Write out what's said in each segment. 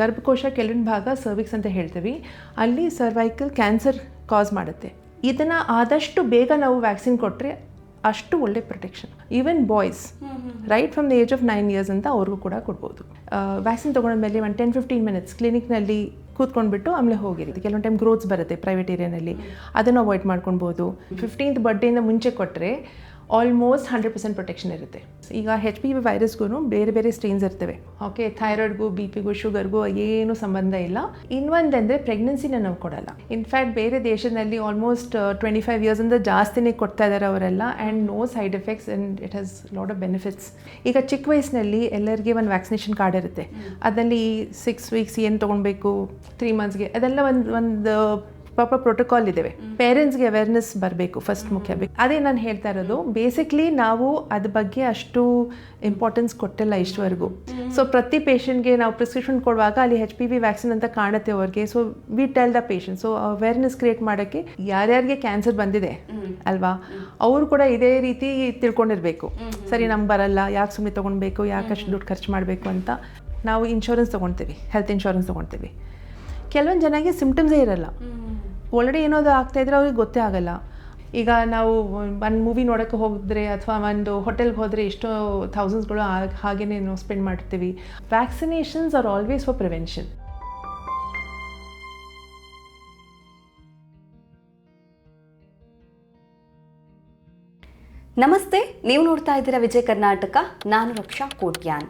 ಗರ್ಭಕೋಶ ಕೆಲವೊಂದು ಭಾಗ ಸರ್ವಿಕ್ಸ್ ಅಂತ ಹೇಳ್ತೀವಿ. ಅಲ್ಲಿ ಸರ್ವೈಕಲ್ ಕ್ಯಾನ್ಸರ್ ಕಾಸ್ ಮಾಡುತ್ತೆ. ಇದನ್ನು ಆದಷ್ಟು ಬೇಗ ನಾವು ವ್ಯಾಕ್ಸಿನ್ ಕೊಟ್ಟರೆ ಅಷ್ಟು ಒಳ್ಳೆ protection even boys right from the age of nine years ಅಂತ ಅವ್ರಿಗೂ ಕೂಡ ಕೊಡ್ಬೋದು. ವ್ಯಾಕ್ಸಿನ್ ತೊಗೊಂಡ್ಮೇಲೆ ಒಂದು ಟೆನ್ ಫಿಫ್ಟೀನ್ ಮಿನಿಟ್ಸ್ ಕ್ಲಿನಿಕ್ನಲ್ಲಿ ಕೂತ್ಕೊಂಡ್ಬಿಟ್ಟು ಆಮೇಲೆ ಹೋಗಿರಿ. ಕೆಲವೊಂದು ಟೈಮ್ ಗ್ರೋತ್ಸ್ ಬರುತ್ತೆ ಪ್ರೈವೇಟ್ ಏರಿಯಾನಲ್ಲಿ ಅದನ್ನು ಅವಾಯ್ಡ್ ಮಾಡ್ಕೊಳ್ಬೋದು. ಫಿಫ್ಟೀನ್ತ್ ಬರ್ಡೇಯಿಂದ ಮುಂಚೆ ಕೊಟ್ಟರೆ ಆಲ್ಮೋಸ್ಟ್ ಹಂಡ್ರೆಡ್ ಪರ್ಸೆಂಟ್ ಪ್ರೊಟೆಕ್ಷನ್ ಇರುತ್ತೆ. ಈಗ ಹೆಚ್ ಪಿ ವಿ ವೈರಸ್ಗೂ ಬೇರೆ ಬೇರೆ ಸ್ಟ್ರೇನ್ಸ್ ಇರ್ತವೆ. ಓಕೆ ಥೈರಾಯ್ಡ್ಗೂ ಬಿ ಪಿಗೂ ಶುಗರ್ಗೂ ಏನು ಸಂಬಂಧ ಇಲ್ಲ. ಇನ್ನೊಂದಂದರೆ ಪ್ರೆಗ್ನೆನ್ಸಿನ ನಾವು ಕೊಡಲ್ಲ. ಇನ್ಫ್ಯಾಕ್ಟ್ ಬೇರೆ ದೇಶದಲ್ಲಿ ಆಲ್ಮೋಸ್ಟ್ ಟ್ವೆಂಟಿ ಫೈವ್ ಇಯರ್ಸಿಂದ ಜಾಸ್ತಿನೇ ಕೊಡ್ತಾ ಇದ್ದಾರೆ ಅವರೆಲ್ಲ and no side effects and it has lot of benefits ಈಗ ಚಿಕ್ಕ ವಯಸ್ಸಿನಲ್ಲಿ ಎಲ್ಲರಿಗೆ ಒಂದು ವ್ಯಾಕ್ಸಿನೇಷನ್ ಕಾರ್ಡ್ ಇರುತ್ತೆ. ಅದರಲ್ಲಿ ಸಿಕ್ಸ್ ವೀಕ್ಸ್ ಏನು ತೊಗೊಳ್ಬೇಕು ತ್ರೀ ಮಂತ್ಸ್ಗೆ ಅದೆಲ್ಲ ಒಂದು ಒಂದು ಪ್ರಾಪರ್ ಪ್ರೋಟೋಕಾಲ್ ಇದ್ದಾವೆ. ಪೇರೆಂಟ್ಸ್ಗೆ ಅವೇರ್ನೆಸ್ ಬರಬೇಕು ಫಸ್ಟ್ ಮುಖ್ಯ. ಬೇಕು ಅದೇ ನಾನು ಹೇಳ್ತಾ ಇರೋದು ಬೇಸಿಕ್ಲಿ ನಾವು ಅದ್ರ ಬಗ್ಗೆ ಅಷ್ಟು ಇಂಪಾರ್ಟೆನ್ಸ್ ಕೊಟ್ಟಿಲ್ಲ ಇಷ್ಟವರೆಗೂ. ಸೊ ಪ್ರತಿ ಪೇಷಂಟ್ಗೆ ನಾವು ಪ್ರಿಸ್ಕ್ರಿಪ್ಷನ್ ಕೊಡುವಾಗ ಅಲ್ಲಿ ಹೆಚ್ ಪಿ ವಿ ವ್ಯಾಕ್ಸಿನ್ ಅಂತ ಕಾಣುತ್ತೆ ಅವ್ರಿಗೆ. So we tell the patient so awareness create ಮಾಡೋಕ್ಕೆ ಯಾರ್ಯಾರಿಗೆ ಕ್ಯಾನ್ಸರ್ ಬಂದಿದೆ ಅಲ್ವಾ? ಅವರು ಕೂಡ ಇದೇ ರೀತಿ ತಿಳ್ಕೊಂಡಿರ್ಬೇಕು. ಸರಿ ನಮ್ಗೆ ಬರಲ್ಲ ಯಾಕೆ ಸುಮ್ಮನೆ ತೊಗೊಳ್ಬೇಕು ಯಾಕೆ ಅಷ್ಟು ದುಡ್ಡು ಖರ್ಚು ಮಾಡಬೇಕು ಅಂತ ನಾವು ಇನ್ಶೂರೆನ್ಸ್ ತೊಗೊಳ್ತೀವಿ ಹೆಲ್ತ್ ಇನ್ಶೂರೆನ್ಸ್ ತೊಗೊಳ್ತೀವಿ ಕೆಲವೊಂದು ಜನಕ್ಕೆ ಸಿಮ್ಟಮ್ಸೇ ಇರಲ್ಲ. ಒಳಗಡೆ ಏನೋದು ಆಗ್ತಾ ಇದ್ರೆ ಅವ್ರಿಗೆ ಗೊತ್ತೇ ಆಗಲ್ಲ. ಈಗ ನಾವು ಒಂದು ಮೂವಿ ನೋಡೋಕ್ಕೆ ಹೋಗಿದ್ರೆ ಅಥವಾ ಒಂದು ಹೋಟೆಲ್ಗೆ ಹೋದರೆ ಎಷ್ಟೋ ಥೌಸಂಡ್ಸ್ಗಳು ಹಾಗೇನೆ ನಾವು ಸ್ಪೆಂಡ್ ಮಾಡ್ತೀವಿ. Vaccinations are always for prevention ನಮಸ್ತೆ, ನೀವು ನೋಡ್ತಾ ಇದ್ದೀರಾ ವಿಜಯ ಕರ್ನಾಟಕ. ನಾನು ರಕ್ಷಾ ಕೋಟ್ಯಾನ್.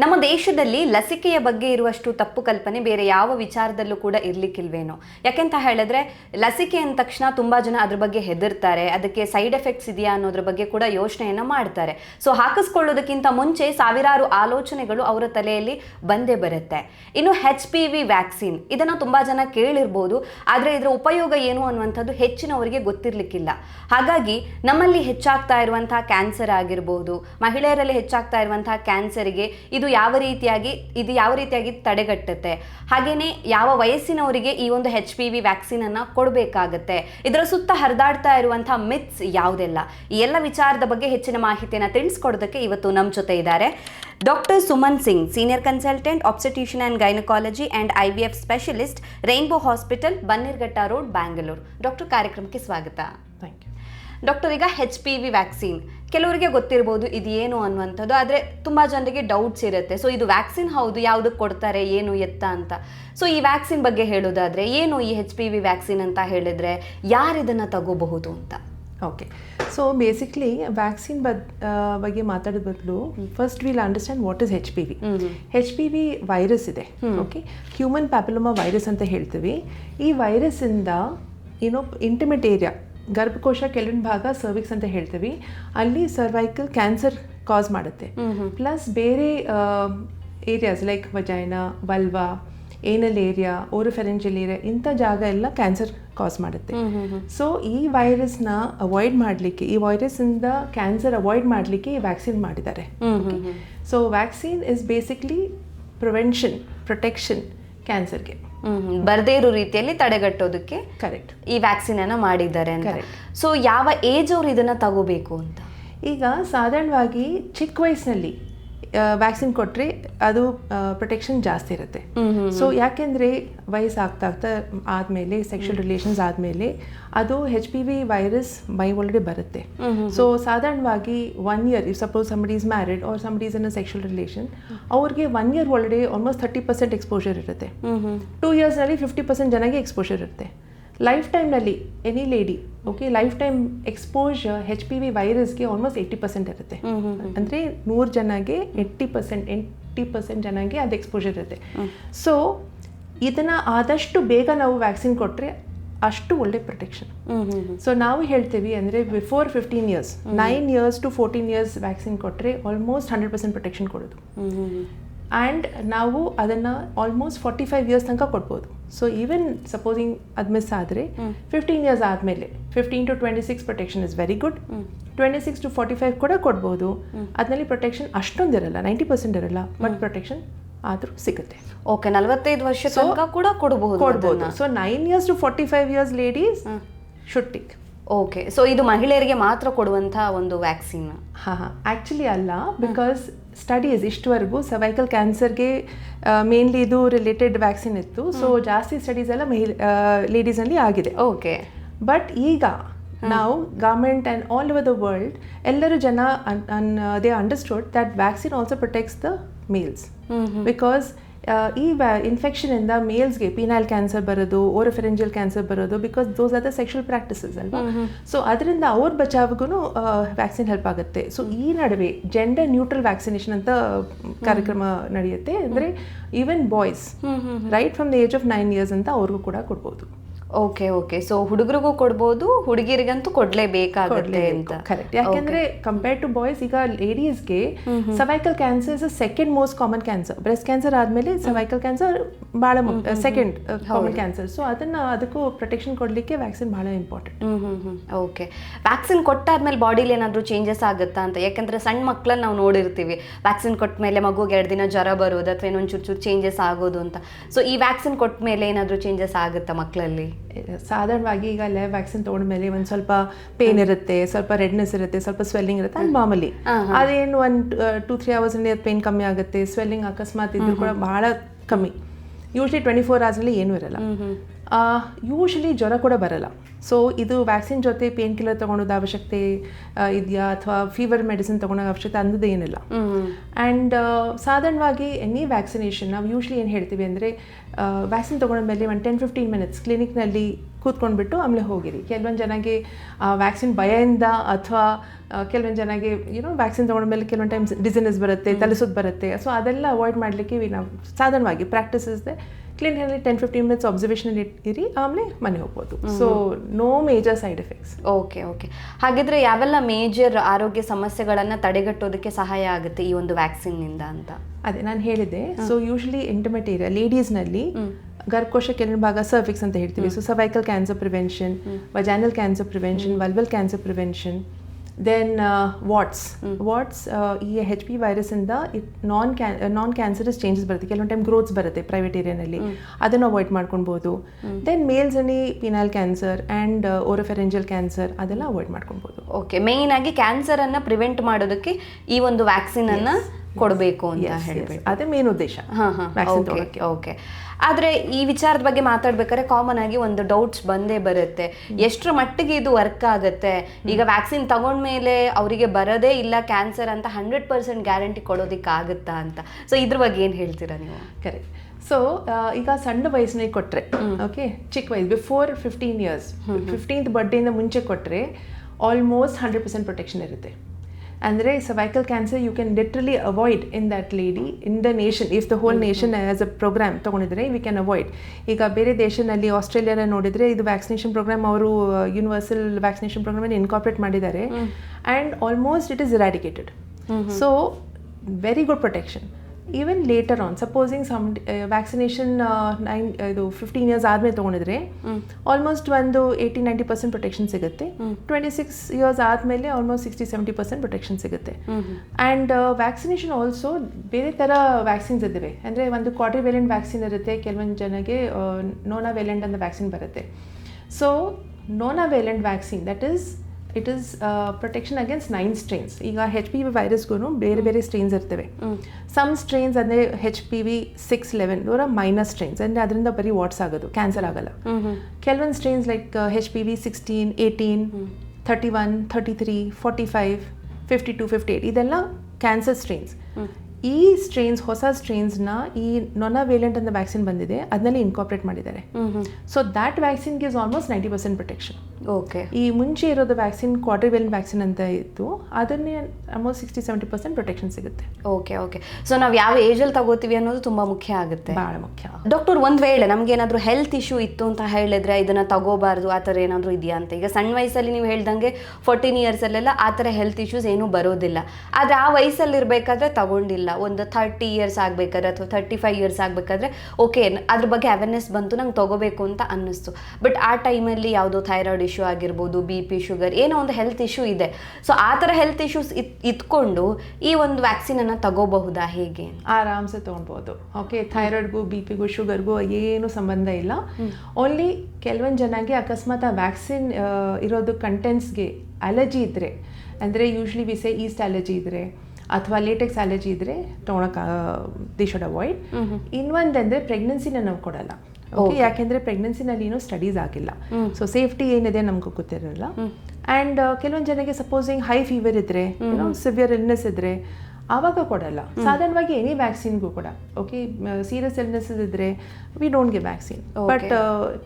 ನಮ್ಮ ದೇಶದಲ್ಲಿ ಲಸಿಕೆಯ ಬಗ್ಗೆ ಇರುವಷ್ಟು ತಪ್ಪು ಕಲ್ಪನೆ ಬೇರೆ ಯಾವ ವಿಚಾರದಲ್ಲೂ ಕೂಡ ಇರ್ಲಿಕ್ಕಿಲ್ವೇನೋ. ಯಾಕೆಂತ ಹೇಳಿದ್ರೆ, ಲಸಿಕೆ ಅಂದ ತಕ್ಷಣ ತುಂಬಾ ಜನ ಅದ್ರ ಬಗ್ಗೆ ಹೆದರ್ತಾರೆ, ಅದಕ್ಕೆ ಸೈಡ್ ಎಫೆಕ್ಟ್ಸ್ ಇದೆಯಾ ಅನ್ನೋದ್ರ ಬಗ್ಗೆ ಕೂಡ ಯೋಚನೆಯನ್ನು ಮಾಡ್ತಾರೆ. ಸೊ, ಹಾಕಿಸ್ಕೊಳ್ಳೋದಕ್ಕಿಂತ ಮುಂಚೆ ಸಾವಿರಾರು ಆಲೋಚನೆಗಳು ಅವರ ತಲೆಯಲ್ಲಿ ಬಂದೇ ಬರುತ್ತೆ. ಇನ್ನು ಹೆಚ್ ಪಿ ವಿ ವ್ಯಾಕ್ಸಿನ್ ಇದನ್ನ ತುಂಬಾ ಜನ ಕೇಳಿರ್ಬೋದು, ಆದರೆ ಇದರ ಉಪಯೋಗ ಏನು ಅನ್ನುವಂಥದ್ದು ಹೆಚ್ಚಿನವರಿಗೆ ಗೊತ್ತಿರಲಿಕ್ಕಿಲ್ಲ. ಹಾಗಾಗಿ ನಮ್ಮಲ್ಲಿ ಹೆಚ್ಚಾಗ್ತಾ ಇರುವಂತಹ ಕ್ಯಾನ್ಸರ್ ಆಗಿರ್ಬೋದು, ಮಹಿಳೆಯರಲ್ಲಿ ಹೆಚ್ಚಾಗ್ತಾ ಇರುವಂತಹ ಕ್ಯಾನ್ಸರ್ಗೆ ಇದು ಯಾವ ರೀತಿಯಾಗಿ, ಇದು ಯಾವ ರೀತಿಯಾಗಿ ತಡೆಗಟ್ಟುತ್ತೆ? ಹಾಗೆಯೇ ಯಾವ ವಯಸ್ಸಿನವರಿಗೆ ಈ ಒಂದು ಹೆಚ್ ಪಿ ವಿ ವ್ಯಾಕ್ಸಿನ್ ಅನ್ನ ಕೊಡಬೇಕಾಗತ್ತೆ? ಇದರ ಸುತ್ತ ಹರಿದಾಡ್ತಾ ಇರುವಂತಹ ಮಿತ್ಸ್ ಯಾವುದೆಲ್ಲ? ಈ ಎಲ್ಲ ವಿಚಾರದ ಬಗ್ಗೆ ಹೆಚ್ಚಿನ ಮಾಹಿತಿಯನ್ನು ತಿಳಿಸ್ಕೊಡೋದಕ್ಕೆ ಇವತ್ತು ನಮ್ಮ ಜೊತೆ ಇದ್ದಾರೆ doctor Suman Singh senior consultant obstetrician and gynaecology and I V F specialist Rainbow Hospital Bannerghatta road Bangalore doctor ಕಾರ್ಯಕ್ರಮಕ್ಕೆ ಸ್ವಾಗತ. ಥ್ಯಾಂಕ್ ಯು ಡಾಕ್ಟರ್ ಈಗ ಹೆಚ್ ಪಿ ವಿ ವ್ಯಾಕ್ಸಿನ್ ಕೆಲವರಿಗೆ ಗೊತ್ತಿರ್ಬೋದು ಇದು ಏನು ಅನ್ನುವಂಥದ್ದು ಆದರೆ ತುಂಬ ಜನರಿಗೆ ಡೌಟ್ಸ್ ಇರುತ್ತೆ. ಸೊ ಇದು ವ್ಯಾಕ್ಸಿನ್ ಹೌದು ಯಾವುದಕ್ಕೆ ಕೊಡ್ತಾರೆ ಏನು ಎತ್ತ ಅಂತ. ಸೊ ಈ ವ್ಯಾಕ್ಸಿನ್ ಬಗ್ಗೆ ಹೇಳೋದಾದರೆ ಏನು ಈ ಹೆಚ್ ಪಿ ವಿ ವ್ಯಾಕ್ಸಿನ್ ಅಂತ ಹೇಳಿದರೆ ಯಾರು ಇದನ್ನು ತಗೋಬಹುದು ಅಂತ. ಓಕೆ ಸೊ ಬೇಸಿಕ್ಲಿ ವ್ಯಾಕ್ಸಿನ್ ಬದ್ ಬಗ್ಗೆ ಮಾತಾಡೋದ್ ಬದಲು first will understand what is H P V H P V virus ಇದೆ. ಓಕೆ ಹ್ಯೂಮನ್ ಪ್ಯಾಪಿಲೋಮಾ ವೈರಸ್ ಅಂತ ಹೇಳ್ತೀವಿ. ಈ ವೈರಸ್ಸಿಂದ ಏನೋ ಇಂಟಿಮೇಟ್ ಏರಿಯಾ ಗರ್ಭಕೋಶ ಕೆಲವೊಂದು ಭಾಗ ಸರ್ವಿಕ್ಸ್ ಅಂತ ಹೇಳ್ತೀವಿ. ಅಲ್ಲಿ ಸರ್ವೈಕಲ್ ಕ್ಯಾನ್ಸರ್ ಕಾಸ್ ಮಾಡುತ್ತೆ. ಪ್ಲಸ್ ಬೇರೆ ಏರಿಯಾಸ್ ಲೈಕ್ ವಜೈನಾ ವಲ್ವಾ ಏನಲ್ ಏರಿಯಾ ಓರಿಫೆರೆನ್ಷಿಯಲ್ ಏರಿಯಾ ಇಂಥ ಜಾಗ ಎಲ್ಲ ಕ್ಯಾನ್ಸರ್ ಕಾಸ್ ಮಾಡುತ್ತೆ. ಸೊ ಈ ವೈರಸ್ನ ಅವಾಯ್ಡ್ ಮಾಡಲಿಕ್ಕೆ ಈ ವೈರಸ್ಸಿಂದ ಕ್ಯಾನ್ಸರ್ ಅವಾಯ್ಡ್ ಮಾಡಲಿಕ್ಕೆ ಈ ವ್ಯಾಕ್ಸಿನ್ ಮಾಡಿದ್ದಾರೆ so vaccine is basically prevention protection ಕ್ಯಾನ್ಸರ್ಗೆ ಬರದೇ ಇರೋ ರೀತಿಯಲ್ಲಿ ತಡೆಗಟ್ಟೋದಕ್ಕೆ ಕರೆಕ್ಟ್ ಈ ವ್ಯಾಕ್ಸಿನ್ ಅನ್ನ ಮಾಡಿದ್ದಾರೆ ಅಂತ. ಸೊ ಯಾವ ಏಜ್ ಅವ್ರು ಇದನ್ನ ತಗೋಬೇಕು ಅಂತ? ಈಗ ಸಾಧಾರಣವಾಗಿ ಚಿಕ್ಕ ವಯಸ್ಸಿನಲ್ಲಿ ವ್ಯಾಕ್ಸಿನ್ ಕೊಟ್ಟರೆ ಅದು ಪ್ರೊಟೆಕ್ಷನ್ ಜಾಸ್ತಿ ಇರುತ್ತೆ. ಸೊ ಯಾಕೆಂದರೆ ವಯಸ್ಸಾಗ್ತಾ ಆಗ್ತಾ ಆದಮೇಲೆ ಸೆಕ್ಷುವಲ್ ರಿಲೇಷನ್ಸ್ ಆದಮೇಲೆ ಅದು ಹೆಚ್ ಪಿ ವಿ ವೈರಸ್ ಮೈ ಒಳಗಡೆ ಬರುತ್ತೆ. ಸೊ ಸಾಧಾರಣವಾಗಿ one year if suppose somebody is married or somebody is in a sexual relation ಅವ್ರಿಗೆ ಒನ್ ಇಯರ್ ಒಳಗಡೆ ಆಲ್ಮೋಸ್ಟ್ ಥರ್ಟಿ ಪರ್ಸೆಂಟ್ ಎಕ್ಸ್ಪೋಜರ್ ಇರುತ್ತೆ. ಟೂ ಇಯರ್ಸ್ನಲ್ಲಿ ಫಿಫ್ಟಿ ಪರ್ಸೆಂಟ್ ಜನಗೆ ಎಕ್ಸ್ಪೋಜರ್ ಇರುತ್ತೆ. ಲೈಫ್ ಟೈಮ್ನಲ್ಲಿ any lady okay life time exposure H P V ವೈರಸ್ಗೆ almost eighty percent ಇರುತ್ತೆ. ಅಂದರೆ ನೂರು ಜನಗೆ ಏಯ್ಟಿ ಪರ್ಸೆಂಟ್ ಏಯ್ಟಿ ಪರ್ಸೆಂಟ್ ಜನಗೆ ಅದು ಎಕ್ಸ್ಪೋಜರ್ ಇರುತ್ತೆ. ಸೊ ಇದನ್ನು ಆದಷ್ಟು ಬೇಗ ನಾವು ವ್ಯಾಕ್ಸಿನ್ ಕೊಟ್ಟರೆ ಅಷ್ಟು ಒಳ್ಳೆ ಪ್ರೊಟೆಕ್ಷನ್ ಸೊ ನಾವು ಹೇಳ್ತೀವಿ ಅಂದರೆ before fifteen years nine years to fourteen years vaccine ಕೊಟ್ಟರೆ ಆಲ್ಮೋಸ್ಟ್ ಹಂಡ್ರೆಡ್ ಪರ್ಸೆಂಟ್ ಪ್ರೊಟೆಕ್ಷನ್ ಕೊಡೋದು. ಆ್ಯಂಡ್ ನಾವು ಅದನ್ನು ಆಲ್ಮೋಸ್ಟ್ ಫಾರ್ಟಿ ಫೈವ್ ಇಯರ್ಸ್ ತನಕ ಕೊಡ್ಬೋದು. ಸೊ ಈವನ್ ಸಪೋಸಿಂಗ್ ಅದು ಮಿಸ್ ಆದರೆ ಫಿಫ್ಟೀನ್ ಇಯರ್ಸ್ ಆದಮೇಲೆ fifteen to twenty six protection is very good twenty six to forty five ಕೂಡ ಕೊಡ್ಬೋದು. ಅದರಲ್ಲಿ ಪ್ರೊಟೆಕ್ಷನ್ ಅಷ್ಟೊಂದಿರಲ್ಲ ನೈಂಟಿ ಪರ್ಸೆಂಟ್ ಇರಲ್ಲ ಬಟ್ ಪ್ರೊಟೆಕ್ಷನ್ ಆದರೂ ಸಿಗುತ್ತೆ. ಓಕೆ ನಲವತ್ತೈದು ವರ್ಷ ತನಕ ಕೂಡ ಕೊಡಬಹುದು ಕೊಡ್ಬೋದು. So nine years to forty five years ladies should take okay so ಇದು ಮಹಿಳೆಯರಿಗೆ ಮಾತ್ರ ಕೊಡುವಂತಹ ಒಂದು ವ್ಯಾಕ್ಸಿನ್ ಹಾಂ ಹಾ. ಆ್ಯಕ್ಚುಲಿ ಅಲ್ಲ ಬಿಕಾಸ್ ಸ್ಟಡೀಸ್ ಇಷ್ಟವರೆಗೂ ಸರ್ವೈಕಲ್ ಕ್ಯಾನ್ಸರ್ಗೆ ಮೇನ್ಲಿ ಇದು ರಿಲೇಟೆಡ್ ವ್ಯಾಕ್ಸಿನ್ ಇತ್ತು. ಸೊ ಜಾಸ್ತಿ ಸ್ಟಡೀಸ್ ಎಲ್ಲ ಮಹಿಳೆ ಲೇಡೀಸಲ್ಲಿ ಆಗಿದೆ. ಓಕೆ ಬಟ್ ಈಗ ನಾವು government and all over the world ಎಲ್ಲರೂ ಜನ they understood that vaccine also protects the males because ಈ ಇನ್ಫೆಕ್ಷನಿಂದ ಮೇಲ್ಸ್ಗೆ ಪೀನೈಲ್ ಕ್ಯಾನ್ಸರ್ ಬರೋದು ಓರೋಫೆರೆಂಜಿಯಲ್ ಕ್ಯಾನ್ಸರ್ ಬರೋದು because those are the sexual practices ಅಲ್ವಾ? ಸೊ ಅದರಿಂದ ಅವ್ರ ಬಚಾವ್ಗೂ ವ್ಯಾಕ್ಸಿನ್ ಹೆಲ್ಪ್ ಆಗುತ್ತೆ. ಸೊ ಈ ನಡುವೆ ಜೆಂಡರ್ ನ್ಯೂಟ್ರಲ್ ವ್ಯಾಕ್ಸಿನೇಷನ್ ಅಂತ ಕಾರ್ಯಕ್ರಮ ನಡೆಯುತ್ತೆ. ಅಂದರೆ even boys right from the age of nine years ಅಂತ ಅವ್ರಿಗೂ ಕೂಡ ಕೊಡ್ಬೋದು. ಓಕೆ ಓಕೆ ಸೊ ಹುಡುಗರಿಗೂ ಕೊಡ್ಬೋದು ಹುಡುಗಿರಿಗಂತೂ ಕೊಡ್ಲೇಬೇಕಾಗುತ್ತೆ ಅಂತ. ಕರೆಕ್ಟ್ ಯಾಕೆಂದ್ರೆ ಕಂಪೇರ್ ಟು ಬಾಯ್ಸ್ ಈಗ ಲೇಡೀಸ್ಗೆ cervical cancer is second most common cancer breast cancer ಆದ್ಮೇಲೆ ಸರ್ವೈಕಲ್ ಕ್ಯಾನ್ಸರ್ ಬಹಳ ಸೆಕೆಂಡ್ ಕಾಮನ್ ಕ್ಯಾನ್ಸರ್ ಸೊ ಅದನ್ನ ಅದಕ್ಕೂ ಪ್ರೊಟೆಕ್ಷನ್ ಕೊಡ್ಲಿಕ್ಕೆ ವ್ಯಾಕ್ಸಿನ್ ಬಹಳ ಇಂಪಾರ್ಟೆಂಟ್ ಓಕೆ ವ್ಯಾಕ್ಸಿನ್ ಕೊಟ್ಟಾದ್ಮೇಲೆ ಬಾಡಿಲಿ ಏನಾದರೂ ಚೇಂಜಸ್ ಆಗುತ್ತಾ ಅಂತ? ಯಾಕಂದ್ರೆ ಸಣ್ಣ ಮಕ್ಕಳನ್ನ ನಾವು ನೋಡಿರ್ತೀವಿ. ವ್ಯಾಕ್ಸಿನ್ ಕೊಟ್ಟ ಮೇಲೆ ಮಗುಗೆ ಎರಡು ದಿನ ಜ್ವರ ಬರೋದು ಅಥವಾ ಏನೊಂದು ಚೂರು ಚೂರು ಚೇಂಜಸ್ ಆಗೋದು ಅಂತ. ಸೊ ಈ ವ್ಯಾಕ್ಸಿನ್ ಕೊಟ್ಟ ಮೇಲೆ ಏನಾದರೂ ಚೇಂಜಸ್ ಆಗುತ್ತಾ ಮಕ್ಕಳಲ್ಲಿ ಸಾಧಾರಣವಾಗಿ ಈಗ ಲೆ ವ್ಯಾಕ್ಸಿನ್ ತಗೊಂಡ್ಮೇಲೆ ಒಂದು ಸ್ವಲ್ಪ ಪೇನ್ ಇರುತ್ತೆ ಸ್ವಲ್ಪ ರೆಡ್ನೆಸ್ ಇರುತ್ತೆ ಸ್ವಲ್ಪ ಸ್ವೆಲ್ಲಿಂಗ್ ಇರುತ್ತೆ ಅದು ಮಾಮೂಲಿ. ಅದೇನು ಒಂದು ಟೂ ತ್ರೀ ಅವರ್ಸ್ ಅಲ್ಲಿ ಪೇನ್ ಕಮ್ಮಿ ಆಗುತ್ತೆ ಸ್ವೆಲ್ಲಿಂಗ್ ಅಕಸ್ಮಾತ್ ಇದ್ರೂ ಕೂಡ ಬಹಳ ಕಮ್ಮಿ. ಯೂಶ್ವಲಿ ಟ್ವೆಂಟಿ ಫೋರ್ ಅವರ್ಸ್ನಲ್ಲಿ ಏನೂ ಇರಲ್ಲ. ಯೂಶ್ವಲಿ ಜ್ವರ ಕೂಡ ಬರಲ್ಲ. ಸೊ ಇದು ವ್ಯಾಕ್ಸಿನ್ ಜೊತೆ ಪೇನ್ ಕಿಲ್ಲರ್ ತೊಗೊಳೋದು ಅವಶ್ಯಕತೆ ಇದೆಯಾ? ಅಥವಾ ಫೀವರ್ ಮೆಡಿಸಿನ್ ತೊಗೊಳೋ ಅವಶ್ಯಕತೆ ಅನ್ನೋದು ಏನಿಲ್ಲ. ಆ್ಯಂಡ್ ಸಾಧಾರಣವಾಗಿ ಎನಿ ವ್ಯಾಕ್ಸಿನೇಷನ್ ನಾವು ಯೂಶ್ವಲಿ ಏನು ಹೇಳ್ತೀವಿ ಅಂದರೆ ವ್ಯಾಕ್ಸಿನ್ ತೊಗೊಂಡ್ಮೇಲೆ ಒಂದು ಟೆನ್ ಫಿಫ್ಟೀನ್ ಮಿನಿಟ್ಸ್ ಕ್ಲಿನಿಕ್ನಲ್ಲಿ ಕೂತ್ಕೊಂಡ್ಬಿಟ್ಟು ಆಮೇಲೆ ಹೋಗಿರಿ. ಕೆಲವೊಂದು ಜನಗೆ ವ್ಯಾಕ್ಸಿನ್ ಭಯದಿಂದ ಅಥವಾ ಕೆಲವೊಂದು ಜನಗೆ ಏನೋ ವ್ಯಾಕ್ಸಿನ್ ತೊಗೊಂಡ್ಮೇಲೆ ಕೆಲವೊಂದು ಟೈಮ್ಸ್ ಡಿಸೀನಸ್ ಬರುತ್ತೆ ತಲೆಸುತ್ತು ಬರುತ್ತೆ. ಸೊ ಅದೆಲ್ಲ ಅವಾಯ್ಡ್ ಮಾಡಲಿಕ್ಕೆ ನಾವು ಸಾಧಾರಣವಾಗಿ ಪ್ರಾಕ್ಟೀಸ್ ಕ್ಲಿನಿಕಲ್ಲಿ ಟೆನ್ ಫಿಫ್ಟೀನ್ ಮಿನಿಟ್ಸ್ ಅಬ್ಸರ್ವೇಷನ್ ಇರಿ ಆಮೇಲೆ ಮನೆ ಹೋಗ್ಬೋದು. So no major side effects okay okay ಹಾಗಿದ್ರೆ ಯಾವೆಲ್ಲ ಮೇಜರ್ ಆರೋಗ್ಯ ಸಮಸ್ಯೆಗಳನ್ನು ತಡೆಗಟ್ಟೋದಕ್ಕೆ ಸಹಾಯ ಆಗುತ್ತೆ ಈ ಒಂದು ವ್ಯಾಕ್ಸಿನ್ನಿಂದ ಅಂತ? ಅದೇ ನಾನು ಹೇಳಿದೆ ಸೊ ಯೂಶಲಿ ಇಂಟಿಮೇಟ್ ಏರಿಯಾ ಲೇಡೀಸ್ನಲ್ಲಿ ಗರ್ಕೋಶ ಕೆಳಗಿನ ಭಾಗ ಸರ್ವಿಕ್ಸ್ ಅಂತ ಹೇಳ್ತೀವಿ. So cervical cancer prevention vaginal cancer prevention vulval cancer prevention then what's what's ಈ H P ವೈರಸ್ಸಿಂದ it non can non cancerous changes ಬರುತ್ತೆ. ಕೆಲವೊಂದು ಟೈಮ್ ಗ್ರೋತ್ಸ್ ಬರುತ್ತೆ ಪ್ರೈವೇಟ್ ಏರಿಯಾನಲ್ಲಿ ಅದನ್ನು ಅವಾಯ್ಡ್ ಮಾಡ್ಕೊಳ್ಬೋದು. Then ಮೇಲ್ಸಲ್ಲಿ penile cancer and oropharyngeal cancer ಅದೆಲ್ಲ avoid ಮಾಡ್ಕೊಳ್ಬೋದು. Okay main ಆಗಿ ಕ್ಯಾನ್ಸರ್ ಅನ್ನ ಪ್ರಿವೆಂಟ್ ಮಾಡೋದಕ್ಕೆ ಈ ಒಂದು ವ್ಯಾಕ್ಸಿನ್ ಅನ್ನ ಕೊಡಬೇಕು ಅಂತ ಹೇಳ್ಬಿಟ್ಟು. ಅದೇ ಮೇನ್ ಉದ್ದೇಶ. ಹಾ ಹಾ. ವ್ಯಾಕ್ಸಿನ್ ಓಕೆ ಆದರೆ ಈ ವಿಚಾರದ ಬಗ್ಗೆ ಮಾತಾಡ್ಬೇಕಾದ್ರೆ ಕಾಮನ್ ಆಗಿ ಒಂದು ಡೌಟ್ಸ್ ಬಂದೇ ಬರುತ್ತೆ. ಎಷ್ಟರ ಮಟ್ಟಿಗೆ ಇದು ವರ್ಕ್ ಆಗುತ್ತೆ? ಈಗ ವ್ಯಾಕ್ಸಿನ್ ತಗೊಂಡ್ಮೇಲೆ ಅವರಿಗೆ ಬರೋದೇ ಇಲ್ಲ ಕ್ಯಾನ್ಸರ್ ಅಂತ ಹಂಡ್ರೆಡ್ ಪರ್ಸೆಂಟ್ ಗ್ಯಾರಂಟಿ ಕೊಡೋದಕ್ಕಾಗುತ್ತಾ ಅಂತ. ಸೊ ಇದ್ರ ಬಗ್ಗೆ ಏನು ಹೇಳ್ತೀರಾ ನೀವು? ಕರೆಕ್ಟ್ ಸೊ ಈಗ ಸಣ್ಣ ವಯಸ್ಸಿನಲ್ಲಿ ಕೊಟ್ಟರೆ ಓಕೆ ಚಿಕ್ಕ ವಯಸ್ಸು ಬಿಫೋರ್ ಫಿಫ್ಟೀನ್ ಇಯರ್ಸ್ ಫಿಫ್ಟೀನ್ತ್ ಬರ್ಡೇಯಿಂದ ಮುಂಚೆ ಕೊಟ್ಟರೆ ಆಲ್ಮೋಸ್ಟ್ ಹಂಡ್ರೆಡ್ ಪರ್ಸೆಂಟ್ ಪ್ರೊಟೆಕ್ಷನ್ ಇರುತ್ತೆ. ಅಂದರೆ cervical cancer you can literally avoid in that lady in the nation if the whole nation as a programme ತೊಗೊಂಡಿದ್ರೆ we can avoid ಈಗ ಬೇರೆ ದೇಶದಲ್ಲಿ ಆಸ್ಟ್ರೇಲಿಯಾನ ನೋಡಿದರೆ ಇದು ವ್ಯಾಕ್ಸಿನೇಷನ್ ಪ್ರೋಗ್ರಾಮ್ ಅವರು ಯೂನಿವರ್ಸಲ್ ವ್ಯಾಕ್ಸಿನೇಷನ್ ಪ್ರೋಗ್ರಾಮನ್ನು ಇನ್ಕಾರ್ಪೊರೇಟ್ ಮಾಡಿದ್ದಾರೆ. And almost it is eradicated so very good protection even later on supposing some vaccination nine ಇದು ಫಿಫ್ಟೀನ್ ಇಯರ್ಸ್ ಆದಮೇಲೆ ತೊಗೊಂಡಿದ್ರೆ ಆಲ್ಮೋಸ್ಟ್ ಒಂದು ಏಯ್ಟಿ ನೈಂಟಿ ಪರ್ಸೆಂಟ್ ಪ್ರೊಟೆಕ್ಷನ್ ಸಿಗುತ್ತೆ. ಟ್ವೆಂಟಿ ಸಿಕ್ಸ್ ಇಯರ್ಸ್ ಆದಮೇಲೆ almost sixty seventy percent protection ಸಿಗುತ್ತೆ. And vaccination also ಬೇರೆ ಥರ vaccines ಇದ್ದಾವೆ ಅಂದರೆ ಒಂದು ಕ್ವಾಡ್ರಿವೇಲೆಂಟ್ ವ್ಯಾಕ್ಸಿನ್ ಇರುತ್ತೆ ಕೆಲವೊಂದು ಜನಗೆ ನೋನಾವೇಲೆಂಟ್ ಅಂತ ವ್ಯಾಕ್ಸಿನ್ ಬರುತ್ತೆ. So nonavalent vaccine that is it is protection against nine strains ಈಗ ಹೆಚ್ ಪಿ ವಿ ವೈರಸ್ಗೂ ಬೇರೆ ಬೇರೆ ಸ್ಟ್ರೈನ್ಸ್ ಇರ್ತವೆ. ಸಮ್ ಸ್ಟ್ರೈನ್ಸ್ ಅಂದರೆ H P V six eleven ಇವರ ಮೈನಸ್ ಸ್ಟ್ರೈನ್ಸ್ ಅಂದರೆ ಅದರಿಂದ ಬರೀ ವಾಟ್ಸ್ ಆಗೋದು ಕ್ಯಾನ್ಸರ್ ಆಗಲ್ಲ. ಕೆಲವೊಂದು strains like H P V sixteen eighteen thirty one thirty three forty five fifty two fifty eight ಇದೆಲ್ಲ ಕ್ಯಾನ್ಸರ್ ಸ್ಟ್ರೈನ್ಸ್ ಈ ಸ್ಟ್ರೈನ್ಸ್ ಹೊಸ ಸ್ಟ್ರೈನ್ಸ್ನ ಈ ನೊನಾವೇಲೆಂಟ್ ಅಂತ ವ್ಯಾಕ್ಸಿನ್ ಬಂದಿದೆ ಅದನ್ನಲ್ಲಿ ಇನ್ಕಾಪ್ರೇಟ್ ಮಾಡಿದ್ದಾರೆ. So that vaccine gives almost ninety percent protection okay ಈ ಮುಂಚೆ ಇರೋದು ವ್ಯಾಕ್ಸಿನ್ ಕ್ವಾಡ್ರಿವೇಲೆಂಟ್ ವ್ಯಾಕ್ಸಿನ್ ಅಂತ ಇತ್ತು. ಅದನ್ನೇ almost sixty seventy percent protection ಸಿಗುತ್ತೆ. ಓಕೆ ಓಕೆ ಸೊ ನಾವು ಯಾವ ಏಜಲ್ಲಿ ತಗೋತೀವಿ ಅನ್ನೋದು ತುಂಬ ಮುಖ್ಯ ಆಗುತ್ತೆ. ಭಾಳ ಮುಖ್ಯ. ಡಾಕ್ಟರ್ ಒಂದು ವೇಳೆ ನಮ್ಗೆ ಏನಾದರೂ ಹೆಲ್ತ್ ಇಶ್ಯೂ ಇತ್ತು ಅಂತ ಹೇಳಿದ್ರೆ ಇದನ್ನು ತಗೋಬಾರ್ದು ಆ ಥರ ಏನಾದರೂ ಇದೆಯಾ ಅಂತ. ಈಗ ಸಣ್ಣ ವಯಸ್ಸಲ್ಲಿ ನೀವು ಹೇಳ್ದಂಗೆ ಫೋರ್ಟೀನ್ ಇಯರ್ಸಲ್ಲೆಲ್ಲ ಆ ಥರ ಹೆಲ್ತ್ ಇಶ್ಯೂಸ್ ಏನೂ ಬರೋದಿಲ್ಲ. ಆದರೆ ಆ ವಯಸ್ಸಲ್ಲಿ ಇರಬೇಕಾದ್ರೆ ತಗೊಂಡಿಲ್ಲ. ಒಂದು ಥರ್ಟಿ ಇಯರ್ಸ್ ಆಗಬೇಕಾದ್ರೆ ಅಥವಾ ಥರ್ಟಿ ಫೈವ್ ಇಯರ್ಸ್ ಆಗಬೇಕಾದ್ರೆ ಓಕೆ ಅದ್ರ ಬಗ್ಗೆ ಅವೇರ್ನೆಸ್ ಬಂತು ನಂಗೆ ತಗೋಬೇಕು ಅಂತ ಅನ್ನಿಸ್ತು. ಬಟ್ ಆ ಟೈಮಲ್ಲಿ ಯಾವುದೋ ಥೈರಾಯ್ಡ್ ಇಶ್ಯೂ ಆಗಿರ್ಬೋದು ಬಿ ಪಿ ಶುಗರ್ ಏನೋ ಒಂದು ಹೆಲ್ತ್ ಇಶ್ಯೂ ಇದೆ. ಸೊ ಆ ಥರ ಹೆಲ್ತ್ ಇಶ್ಯೂಸ್ ಇತ್ ಇತ್ಕೊಂಡು ಈ ಒಂದು ವ್ಯಾಕ್ಸಿನನ್ನು ತಗೋಬಹುದಾ ಹೇಗೆ? ಆರಾಮ್ಸೆ ತೊಗೊಳ್ಬೋದು ಓಕೆ ಥೈರಾಯ್ಡ್ಗೂ ಬಿ ಪಿಗೂ ಶುಗರ್ಗೂ ಏನು ಸಂಬಂಧ ಇಲ್ಲ. ಓನ್ಲಿ ಕೆಲವೊಂದು ಜನಕ್ಕೆ ಅಕಸ್ಮಾತ್ ಆ ವ್ಯಾಕ್ಸಿನ್ ಇರೋದು ಕಂಟೆಂಟ್ಸ್ಗೆ ಅಲರ್ಜಿ ಇದ್ದರೆ ಅಂದರೆ ಯೂಶ್ವಲಿ ಸೇ ಈಸ್ಟ್ ಅಲರ್ಜಿ ಇದ್ದರೆ ಅಥವಾ ಲೇಟೆಕ್ಸ್ ಅಲರ್ಜಿ ಇದ್ದರೆ ತೊಗೊಳಕ್ಕೆ ದಿ ಶುಡ್ ಅವಾಯ್ಡ್ ಇನ್ನೊಂದಂದರೆ ಪ್ರೆಗ್ನೆನ್ಸಿನ ನಾವು ಕೊಡಲ್ಲ. ಓಕೆ ಯಾಕೆಂದರೆ ಪ್ರೆಗ್ನೆನ್ಸಿನಲ್ಲಿ ಏನೂ ಸ್ಟಡೀಸ್ ಆಗಿಲ್ಲ ಸೊ ಸೇಫ್ಟಿ ಏನಿದೆ ನಮ್ಗೆ ಗೊತ್ತಿರಲ್ಲ. ಆ್ಯಂಡ್ ಕೆಲವೊಂದು ಜನಕ್ಕೆ ಸಪೋಸಿಂಗ್ ಹೈ ಫೀವರ್ ಇದ್ರೆ ಏನೋ ಸಿವಿಯರ್ ಇಲ್ನೆಸ್ ಇದ್ರೆ ಆವಾಗ ಕೊಡಲ್ಲ. ಸಾಧಾರಣವಾಗಿ ಎನಿ ವ್ಯಾಕ್ಸಿನ್ಗೂ ಕೂಡ. ಓಕೆ ಸೀರಿಯಸ್ ಇಲ್ನೆಸಸ್ ಇದ್ರೆ ವಿ ಡೋಂಟ್ಗೆ ವ್ಯಾಕ್ಸಿನ್ ಬಟ್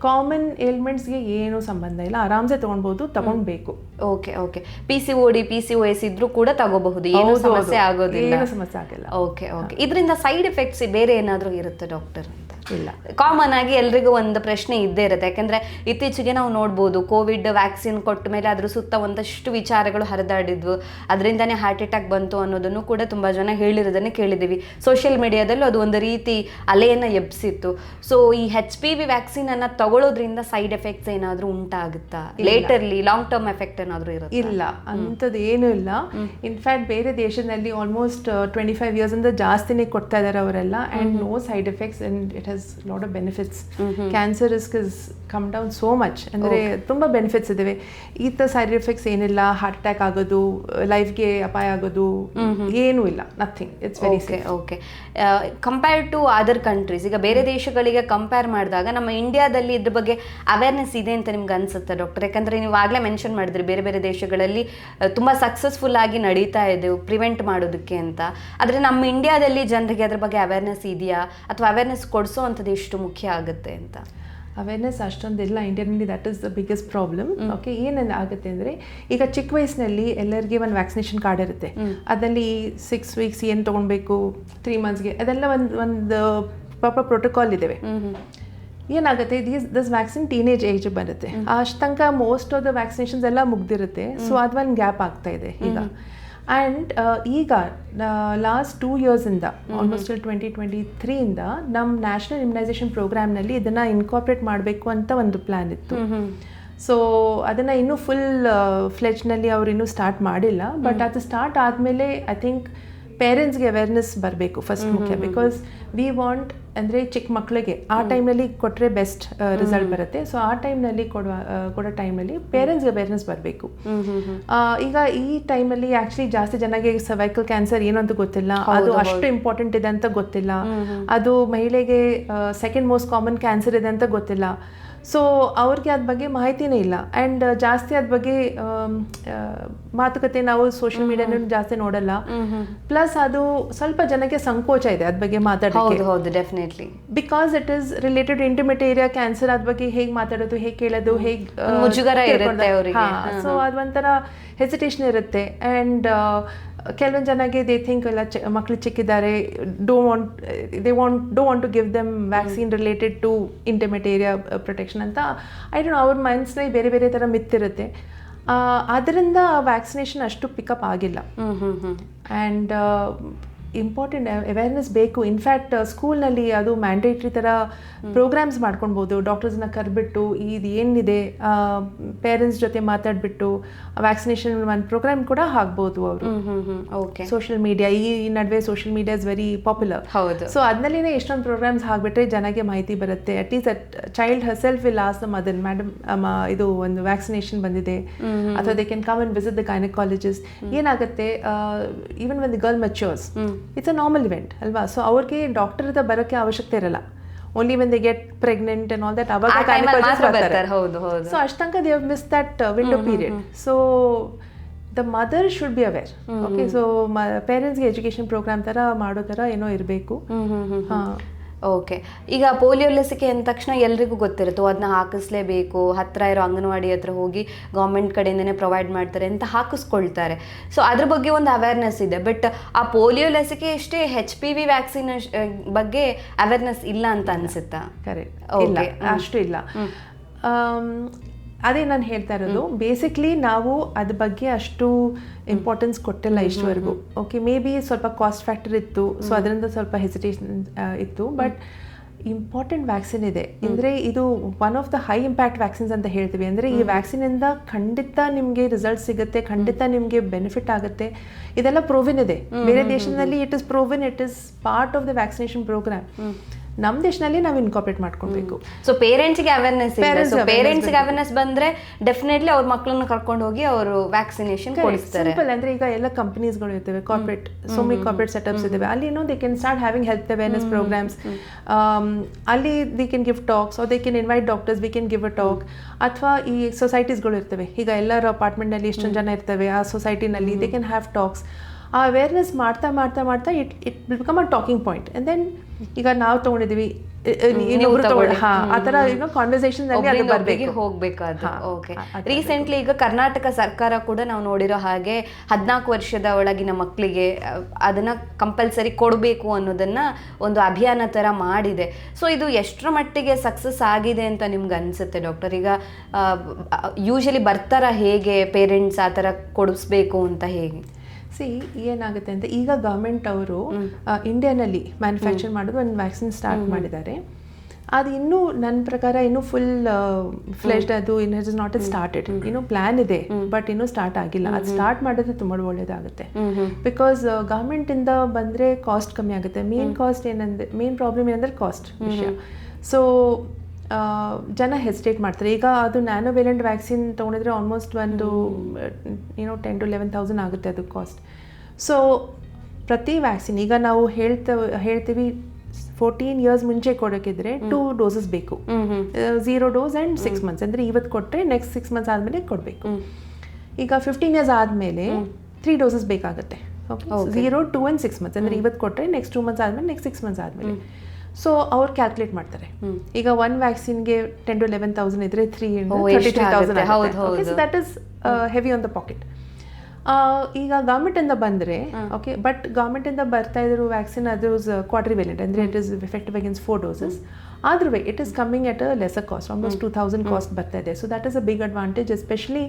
ಕಾಮನ್ ಏಲ್ಮೆಂಟ್ಸ್ಗೆ ಏನೂ ಸಂಬಂಧ ಇಲ್ಲ. ಆರಾಮ್ಸೆ ತೊಗೊಳ್ಬೋದು ತಗೊಂಡ್ಬೇಕು okay okay P C O D P C O S ಇದ್ರೂ ಕೂಡ ತಗೋಬಹುದು. ಏನು ಸಮಸ್ಯೆ ಆಗೋದಿಲ್ಲ. ಏನು ಸಮಸ್ಯೆ ಆಗಲ್ಲ. ಓಕೆ ಓಕೆ ಇದರಿಂದ ಸೈಡ್ ಎಫೆಕ್ಟ್ಸ್ ಬೇರೆ ಏನಾದರೂ ಇರುತ್ತೆ ಡಾಕ್ಟರ್ ಅಂತ ಇಲ್ಲ. ಕಾಮನ್ ಆಗಿ ಎಲ್ರಿಗೂ ಒಂದು ಪ್ರಶ್ನೆ ಇದ್ದೇ ಇರುತ್ತೆ. ಯಾಕಂದ್ರೆ ಇತ್ತೀಚೆಗೆ ನಾವು ನೋಡ್ಬೋದು ಕೋವಿಡ್ ವ್ಯಾಕ್ಸಿನ್ ಕೊಟ್ಟ ಮೇಲೆ ಅದ್ರ ಸುತ್ತ ಒಂದಷ್ಟು ವಿಚಾರಗಳು ಹರಿದಾಡಿದ್ವು. ಅದರಿಂದನೇ ಹಾರ್ಟ್ ಅಟ್ಯಾಕ್ ಬಂತು ಅನ್ನೋದನ್ನು ಕೂಡ ತುಂಬಾ ಜನ ಹೇಳಿರೋದನ್ನ ಕೇಳಿದ್ದೀವಿ. ಸೋಷಿಯಲ್ ಮೀಡಿಯಾದಲ್ಲೂ ಅದು ಒಂದು ರೀತಿ ಅಲೆಯನ್ನು ಎಬ್ಸಿತ್ತು. ಸೊ ಈ ಹೆಚ್ ಪಿ ವಿ ವ್ಯಾಕ್ಸಿನ್ ಅನ್ನ ತಗೊಳ್ಳೋದ್ರಿಂದ ಸೈಡ್ ಎಫೆಕ್ಟ್ಸ್ ಏನಾದರೂ ಉಂಟಾಗುತ್ತಾ ಲೇಟರ್ಲಿ ಲಾಂಗ್ ಟರ್ಮ್ ಎಫೆಕ್ಟ್ ಏನಾದರೂ ಇರುತ್ತೆ? ಇಲ್ಲ. ಅಂಥದ್ದು ಏನೂ ಇಲ್ಲ. ಇನ್ಫ್ಯಾಕ್ಟ್ ಬೇರೆ ದೇಶದಲ್ಲಿ ಆಲ್ಮೋಸ್ಟ್ ಟ್ವೆಂಟಿ ಫೈವ್ ಇಯರ್ಸ್ ಇಂದ ಜಾಸ್ತಿನೇ ಕೊಡ್ತಾ ಇದ್ದಾರೆ ಅವರೆಲ್ಲ. And no side effects and it has lot of benefits cancer risk is come down so much ಅಂದರೆ ತುಂಬ ಬೆನಿಫಿಟ್ಸ್ ಇದಾವೆ. ಈ ಥರ ಸೈಡ್ ಎಫೆಕ್ಟ್ಸ್ ಏನಿಲ್ಲ ಹಾರ್ಟ್ ಅಟ್ಯಾಕ್ ಆಗೋದು ಲೈಫ್ಗೆ ಅಪಾಯ ಆಗೋದು ಏನೂ ಇಲ್ಲ. Nothing it's very okay okay compare to other countries ಈಗ ಬೇರೆ ದೇಶಗಳಿಗೆ ಕಂಪೇರ್ ಮಾಡಿದಾಗ ನಮ್ಮ ಇಂಡಿಯಾದಲ್ಲಿ ಇದ್ರ ಬಗ್ಗೆ ಅವೇರ್ನೆಸ್ ಇದೆ ಅಂತ ನಿಮ್ಗೆ ಅನ್ಸುತ್ತೆ ಡಾಕ್ಟರ್ ಯಾಕಂದ್ರೆ ನೀವು ಆಗಲೇ ಮೆನ್ಷನ್ ಮಾಡಿದ್ರಿ ಬೇರೆ ಬೇರೆ ದೇಶಗಳಲ್ಲಿ ತುಂಬ ತುಂಬಾ ಸಕ್ಸಸ್ಫುಲ್ ಆಗಿ ನಡೀತಾ ಇದೆ ಪ್ರಿವೆಂಟ್ ಮಾಡೋದಕ್ಕೆ ಅಂತ. ಆದರೆ ನಮ್ಮ ಇಂಡಿಯಾದಲ್ಲಿ ಜನರಿಗೆ ಅದ್ರ ಬಗ್ಗೆ ಅವೇರ್ನೆಸ್ ಇದೆಯಾ? ಅಥವಾ ಅವೇರ್ನೆಸ್ ಕೊಡಿಸೋ ಅಂಥದ್ದು ಎಷ್ಟು ಮುಖ್ಯ ಆಗುತ್ತೆ ಅಂತ? ಅವೇರ್ನೆಸ್ ಅಷ್ಟೊಂದಿಲ್ಲ ಇಂಡಿಯಾದಲ್ಲಿ that is the biggest problem okay ಏನೇನು ಆಗುತ್ತೆ ಅಂದರೆ ಈಗ ಚಿಕ್ಕ ವಯಸ್ಸಿನಲ್ಲಿ ಎಲ್ಲರಿಗೆ ಒಂದು ವ್ಯಾಕ್ಸಿನೇಷನ್ ಕಾರ್ಡ್ ಇರುತ್ತೆ. ಅದರಲ್ಲಿ ಸಿಕ್ಸ್ ವೀಕ್ಸ್ ಏನು ತೊಗೊಳ್ಬೇಕು ತ್ರೀ ಮಂತ್ಸ್ಗೆ ಅದೆಲ್ಲ ಒಂದು ಒಂದು ಪ್ರಾಪರ್ ಪ್ರೋಟೋಕಾಲ್ ಇದ್ದಾವೆ ಏನಾಗುತ್ತೆ these this vaccine teenage age ಬರುತ್ತೆ. ಅಷ್ಟು ತನಕ ಮೋಸ್ಟ್ ಆಫ್ ದ ವ್ಯಾಕ್ಸಿನೇಷನ್ಸ್ ಎಲ್ಲ ಮುಗ್ದಿರುತ್ತೆ. ಸೊ ಅದು ಒಂದು ಗ್ಯಾಪ್ ಆಗ್ತಾ ಇದೆ ಈಗ. ಆ್ಯಂಡ್ ಈಗ ಲಾಸ್ಟ್ ಟೂ ಇಯರ್ಸಿಂದ ಆಲ್ಮೋಸ್ಟ್ ಟ್ವೆಂಟಿ ಟ್ವೆಂಟಿ ತ್ರೀಯಿಂದ ನಮ್ಮ ನ್ಯಾಷನಲ್ ಇಮ್ಯುನೈಸೇಷನ್ ಪ್ರೋಗ್ರಾಮ್ನಲ್ಲಿ ಇದನ್ನು ಇನ್ಕಾರ್ಪ್ರೇಟ್ ಮಾಡಬೇಕು ಅಂತ ಒಂದು ಪ್ಲ್ಯಾನ್ ಇತ್ತು. ಸೊ ಅದನ್ನು ಇನ್ನೂ ಫುಲ್ ಫ್ಲೆಜ್ನಲ್ಲಿ ಅವ್ರು ಇನ್ನೂ ಸ್ಟಾರ್ಟ್ ಮಾಡಿಲ್ಲ. ಬಟ್ ಅದು ಸ್ಟಾರ್ಟ್ ಆದಮೇಲೆ ಐ ಥಿಂಕ್ ಪೇರೆಂಟ್ಸ್ಗೆ ಅವೇರ್ನೆಸ್ ಬರಬೇಕು ಫಸ್ಟ್ ಮುಖ್ಯ. ಬಿಕಾಸ್ ವಿ ವಾಂಟ್ ಅಂದರೆ ಚಿಕ್ಕ ಮಕ್ಕಳಿಗೆ ಆ ಟೈಮ್ನಲ್ಲಿ ಕೊಟ್ಟರೆ ಬೆಸ್ಟ್ ರಿಸಲ್ಟ್ ಬರುತ್ತೆ. ಸೊ ಆ ಟೈಮ್ನಲ್ಲಿ ಕೊಡುವ ಆ, ಕೊಡೋ ಟೈಮಲ್ಲಿ ಪೇರೆಂಟ್ಸ್ಗೆ ಅವೇರ್ನೆಸ್ ಬರಬೇಕು. ಈಗ ಈ ಟೈಮಲ್ಲಿ ಆ್ಯಕ್ಚುಲಿ ಜಾಸ್ತಿ ಜನಗೆ ಸರ್ವೈಕಲ್ ಕ್ಯಾನ್ಸರ್ ಏನು ಅಂತ ಗೊತ್ತಿಲ್ಲ. ಅದು ಅಷ್ಟು ಇಂಪಾರ್ಟೆಂಟ್ ಇದೆ ಅಂತ ಗೊತ್ತಿಲ್ಲ. ಅದು ಮಹಿಳೆಗೆ ಸೆಕೆಂಡ್ ಮೋಸ್ಟ್ ಕಾಮನ್ ಕ್ಯಾನ್ಸರ್ ಇದೆ ಅಂತ ಗೊತ್ತಿಲ್ಲ. ಸೊ ಅವ್ರಿಗೆ ಅದ್ರ ಬಗ್ಗೆ ಮಾಹಿತಿನೇ ಇಲ್ಲ. ಆ್ಯಂಡ್ ಜಾಸ್ತಿ ಅದ್ರ ಬಗ್ಗೆ ಆ, ಮಾತುಕತೆ ನಾವು ಸೋಷಿಯಲ್ ಮೀಡಿಯಾನ ಜಾಸ್ತಿ ನೋಡಲ್ಲ. ಪ್ಲಸ್ ಅದು ಸ್ವಲ್ಪ ಜನಕ್ಕೆ ಸಂಕೋಚ ಇದೆ ಅದ್ರ ಬಗ್ಗೆ ಮಾತಾಡೋದು ಹೌದು definitely because it is related intimate area cancer ಅದ್ರ ಬಗ್ಗೆ ಹೇಗೆ ಮಾತಾಡೋದು ಹೇಗೆ ಕೇಳೋದು ಹೇಗೆ ಮುಜುಗರ ಇರುತ್ತೆ ಅವ್ರಿಗೆ. ಸೊ ಅದೊಂಥರ ಹೆಸಿಟೇಷನ್ ಇರುತ್ತೆ. ಆ್ಯಂಡ್ ಕೆಲವೊಂದು ಜನಗೆ ದೇ ಥಿಂಕ್ ಎಲ್ಲ ಚ ಮಕ್ಕಳು ಚಿಕ್ಕಿದ್ದಾರೆ do want they want do want to give them vaccine related to intimate area protection ಅಂತ ಐ ಡೋಂಟ್ ಅವ್ರ ಮನ್ಸ್ನಲ್ಲಿ ಬೇರೆ ಬೇರೆ ಥರ ಮಿತ್ತಿರುತ್ತೆ. ಅದರಿಂದ ವ್ಯಾಕ್ಸಿನೇಷನ್ ಅಷ್ಟು ಪಿಕಪ್ ಆಗಿಲ್ಲ. ಆ್ಯಂಡ್ ಇಂಪಾರ್ಟೆಂಟ್ ಅವೇರ್ನೆಸ್ ಬೇಕು. ಇನ್ಫ್ಯಾಕ್ಟ್ ಸ್ಕೂಲ್ನಲ್ಲಿ ಅದು ಮ್ಯಾಂಡೇಟ್ರಿ ಥರ ಪ್ರೋಗ್ರಾಮ್ಸ್ ಮಾಡ್ಕೊಳ್ಬೋದು ಡಾಕ್ಟರ್ಸ್ನ ಕರೆಬಿಟ್ಟು ಇದು ಏನಿದೆ? ಪೇರೆಂಟ್ಸ್ ಜೊತೆ ಮಾತಾಡಿಬಿಟ್ಟು ವ್ಯಾಕ್ಸಿನೇಷನ್ ಒಂದು ಪ್ರೋಗ್ರಾಮ್ ಕೂಡ ಹಾಕ್ಬೋದು ಅವರು. ಓಕೆ ಸೋಷಿಯಲ್ ಮೀಡಿಯಾ ಈ ನಡುವೆ social media is very popular ಹೌದು. ಸೊ ಅದರಲ್ಲಿನೇ ಎಷ್ಟೊಂದು ಪ್ರೋಗ್ರಾಮ್ಸ್ ಹಾಕ್ಬಿಟ್ರೆ ಜನಕ್ಕೆ ಮಾಹಿತಿ ಬರುತ್ತೆ. At at least at child herself will as mother madam ಇದು ಒಂದು ವ್ಯಾಕ್ಸಿನೇಷನ್ ಬಂದಿದೆ. ಅಥವಾ they can come and visit the gynaecologist ಏನಾಗುತ್ತೆ? ಈವನ್ ಒಂದು girl matures it's a normal event ಅಲ್ವಾ? ಸೊ ಅವ್ರಿಗೆ ಡಾಕ್ಟರ್ ಹತ್ರ ಬರೋಕ್ಕೆ ಅವಶ್ಯಕತೆ ಇರಲ್ಲ. Only when they get pregnant and all that ಅವಾಗ ಹೌದು so ಅಷ್ಟಂಕ they miss that window period so the mother should be aware okay so ಪೇರೆಂಟ್ಸ್ಗೆ education programme ಥರ ಮಾಡೋ ಥರ ಏನೋ ಇರಬೇಕು. ಹ್ಮ್ ಓಕೆ ಈಗ ಪೋಲಿಯೋ ಲಸಿಕೆ ಅಂದ ತಕ್ಷಣ ಎಲ್ರಿಗೂ ಗೊತ್ತಿರುತ್ತೆ ಅದನ್ನ ಹಾಕಿಸ್ಲೇಬೇಕು ಹತ್ರ ಇರೋ ಅಂಗನವಾಡಿ ಹತ್ರ ಹೋಗಿ ಗೌರ್ಮೆಂಟ್ ಕಡೆಯಿಂದನೇ ಪ್ರೊವೈಡ್ ಮಾಡ್ತಾರೆ ಅಂತ ಹಾಕಿಸ್ಕೊಳ್ತಾರೆ. ಸೊ ಅದ್ರ ಬಗ್ಗೆ ಒಂದು ಅವೇರ್ನೆಸ್ ಇದೆ. ಬಟ್ ಆ ಪೋಲಿಯೋ ಲಸಿಕೆ ಅಷ್ಟೇ ಹೆಚ್ ಪಿ ವಿ ವ್ಯಾಕ್ಸಿನ್ ಬಗ್ಗೆ ಅವೇರ್ನೆಸ್ ಇಲ್ಲ ಅಂತ ಅನ್ಸುತ್ತಾ? ಕರೆಕ್ಟ್ ಓಕೆ ಅಷ್ಟು ಇಲ್ಲ. ಅದೇ ನಾನು ಹೇಳ್ತಾ ಇರೋದು ಬೇಸಿಕ್ಲಿ ನಾವು ಅದ್ರ ಬಗ್ಗೆ ಅಷ್ಟು ಇಂಪಾರ್ಟೆನ್ಸ್ ಕೊಟ್ಟಿಲ್ಲ ಇಷ್ಟವರೆಗೂ. ಓಕೆ ಮೇ ಬಿ ಸ್ವಲ್ಪ ಕಾಸ್ಟ್ ಫ್ಯಾಕ್ಟರ್ ಇತ್ತು ಸೊ ಅದರಿಂದ ಸ್ವಲ್ಪ ಹೆಸಿಟೇಷನ್ ಇತ್ತು. ಬಟ್ ಇಂಪಾರ್ಟೆಂಟ್ ವ್ಯಾಕ್ಸಿನ್ ಇದೆ. ಅಂದರೆ ಇದು one of the high impact vaccines ಅಂತ ಹೇಳ್ತೀವಿ. ಅಂದರೆ ಈ ವ್ಯಾಕ್ಸಿನಿಂದ ಖಂಡಿತ ನಿಮಗೆ ರಿಸಲ್ಟ್ ಸಿಗುತ್ತೆ ಖಂಡಿತ ನಿಮಗೆ ಬೆನಿಫಿಟ್ ಆಗುತ್ತೆ. ಇದೆಲ್ಲ ಪ್ರೋವಿನ್ ಇದೆ. ಬೇರೆ ದೇಶದಲ್ಲಿ it is proven it is part of the vaccination programme ನಮ್ಮ ದೇಶದಲ್ಲಿ ನಾವು ಇನ್ಕಾಪರೇಟ್ ಮಾಡ್ಕೊಬೇಕು. ಸೊ ಪೇರೆಂಟ್ಸ್ಗೆ ಅವೇರ್ನೆಸ್ ಇದೆ. Parents ಸೊ awareness ಪೇರೆಂಟ್ಸ್ಗೆ ಅವೇರ್ನೆಸ್ ಬಂದ್ರೆ ಡೆಫಿನೆಟ್ಲಿ ಅವ್ರ ಮಕ್ಕಳನ್ನ ಕರ್ಕೊಂಡು ಹೋಗಿ ಅವರು ವ್ಯಾಕ್ಸಿನೇಷನ್ ಕೊಡಿಸ್ತಾರೆ. ಸಿಂಪಲ್ ಅಂದ್ರೆ ಈಗ ಎಲ್ಲ ಕಂಪನೀಸ್ಗಳು ಇರ್ತವೆ corporate so many corporate setups ಇದಾವೆ ಅಲ್ಲಿ ಏನೋ they can start having health awareness programmes ಅಲ್ಲಿ the can give talks they can invite doctors we can give a talk ಅಥವಾ ಈ ಸೊಸೈಟೀಸ್ಗಳು ಇರ್ತವೆ. ಈಗ ಎಲ್ಲರ ಅಪಾರ್ಟ್ಮೆಂಟ್ನಲ್ಲಿ ಇಷ್ಟೊಂದು ಜನ ಇರ್ತವೆ ಆ ಸೊಸೈಟಿನಲ್ಲಿ ದೇ ಕೆನ್ ಹ್ಯಾವ್ ಟಾಕ್ಸ್ ಆ ಅವೇರ್ನೆಸ್ ಮಾಡ್ತಾ ಮಾಡ್ತಾ ಮಾಡ್ತಾ it it become a talking point and then ಈಗ ನಾವು ತಗೊಂಡಿದೀವಿ. ಇನ್ನೊಬ್ರು ತಗೊಳ್ಳಿ. ಹಾ ಆ ಥರ ಏನೋ ಕಾನ್ವರ್ಸೇಷನ್ ಅಲ್ಲಿ ಅದು ಬರಬೇಕು. ಹೋಗ್ಬೇಕಾದ್ರೆ ಹಾ, ಓಕೆ ರೀಸೆಂಟ್ಲಿ ಈಗ ಕರ್ನಾಟಕ ಸರ್ಕಾರ ಕೂಡ ನಾವು ನೋಡಿರೋ ಹಾಗೆ ಹದಿನಾಲ್ಕು ವರ್ಷದ ಒಳಗಿನ ಮಕ್ಕಳಿಗೆ ಅದನ್ನ ಕಂಪಲ್ಸರಿ ಕೊಡಬೇಕು ಅನ್ನೋದನ್ನ ಒಂದು ಅಭಿಯಾನ ತರ ಮಾಡಿದೆ. ಸೊ ಇದು ಎಷ್ಟರ ಮಟ್ಟಿಗೆ ಸಕ್ಸಸ್ ಆಗಿದೆ ಅಂತ ನಿಮ್ಗೆ ಅನ್ಸುತ್ತೆ ಡಾಕ್ಟರ್ ಈಗ ಯೂಶಲಿ ಬರ್ತಾರ ಹೇಗೆ ಪೇರೆಂಟ್ಸ್ ಆ ಥರ ಕೊಡಿಸ್ಬೇಕು ಅಂತ ಹೇಗೆ? ಸಿ ಏನಾಗುತ್ತೆ ಅಂತ ಈಗ ಗೌರ್ಮೆಂಟ್ ಅವರು ಇಂಡಿಯಾನಲ್ಲಿ ಮ್ಯಾನುಫ್ಯಾಕ್ಚರ್ ಮಾಡೋದು ಒಂದು ವ್ಯಾಕ್ಸಿನ್ ಸ್ಟಾರ್ಟ್ ಮಾಡಿದ್ದಾರೆ. ಅದು ಇನ್ನೂ ನನ್ನ ಪ್ರಕಾರ ಇನ್ನೂ ಫುಲ್ ಫ್ಲೆಶ್ಡ್ ಅದು in is not a started ಇನ್ನೂ ಪ್ಲ್ಯಾನ್ ಇದೆ ಬಟ್ ಇನ್ನೂ ಸ್ಟಾರ್ಟ್ ಆಗಿಲ್ಲ. ಅದು ಸ್ಟಾರ್ಟ್ ಮಾಡಿದ್ರೆ ತುಂಬ ಒಳ್ಳೇದಾಗುತ್ತೆ. ಬಿಕಾಸ್ ಗೌರ್ಮೆಂಟಿಂದ ಬಂದರೆ ಕಾಸ್ಟ್ ಕಮ್ಮಿ ಆಗುತ್ತೆ. ಮೇನ್ ಕಾಸ್ಟ್ ಏನಂದ್ರೆ ಮೇನ್ ಪ್ರಾಬ್ಲಮ್ ಏನಂದ್ರೆ ಕಾಸ್ಟ್ ವಿಷಯ. ಸೊ ಜನ ಹೆಸಿಟೇಟ್ ಮಾಡ್ತಾರೆ. ಈಗ ಅದು ನ್ಯಾನೋವೇಲೆಂಟ್ ವ್ಯಾಕ್ಸಿನ್ ತೊಗೊಂಡಿದ್ರೆ ಆಲ್ಮೋಸ್ಟ್ ಒಂದು ಏನೋ ಟೆನ್ ಟು ಲೆವೆನ್ ತೌಸಂಡ್ ಆಗುತ್ತೆ ಅದು ಕಾಸ್ಟ್ ಸೊ ಪ್ರತಿ ವ್ಯಾಕ್ಸಿನ್ ಈಗ ನಾವು ಹೇಳ್ತ ಹೇಳ್ತೀವಿ ಫೋರ್ಟೀನ್ ಇಯರ್ಸ್ ಮುಂಚೆ ಕೊಡೋಕ್ಕಿದ್ರೆ ಟೂ ಡೋಸಸ್ ಬೇಕು. Zero dose and six months ಅಂದರೆ ಇವತ್ತು ಕೊಟ್ಟರೆ ನೆಕ್ಸ್ಟ್ ಸಿಕ್ಸ್ ಮಂತ್ಸ್ ಆದಮೇಲೆ ಕೊಡಬೇಕು. ಈಗ ಫಿಫ್ಟೀನ್ ಇಯರ್ಸ್ ಆದಮೇಲೆ ತ್ರೀ ಡೋಸಸ್ ಬೇಕಾಗುತ್ತೆ. Zero two and six months ಅಂದರೆ ಇವತ್ತು ಕೊಟ್ಟರೆ ನೆಕ್ಸ್ಟ್ ಟೂ ಮಂತ್ಸ್ ಆದಮೇಲೆ ನೆಕ್ಸ್ಟ್ ಸಿಕ್ಸ್ ಮಂತ್ಸ್ ಆದಮೇಲೆ. ಸೊ ಅವ್ರು ಕ್ಯಾಲ್ಕುಲೇಟ್ ಮಾಡ್ತಾರೆ. ಈಗ ಒನ್ ವ್ಯಾಕ್ಸಿನ್ಗೆ ಟೆನ್ ಟು ಲೆವೆನ್ ತೌಸಂಡ್ ಇದ್ರೆ three thousand. That is heavy on the pocket ಈಗ ಗೌರ್ಮೆಂಟಿಂದ ಬಂದರೆ ಓಕೆ ಬಟ್ ಗೌರ್ಮೆಂಟಿಂದ ಬರ್ತಾ ಇದ್ರು ವ್ಯಾಕ್ಸಿನ್ ಅದು ಕ್ವಾರ್ಟರ್ ವೇಲೆಂಟ್ ಅಂದರೆ it is effective against four doses ಆದ್ರೂ it is coming at a lesser cost almost two thousand cost ಬರ್ತಾ ಇದೆ. So that is a big advantage especially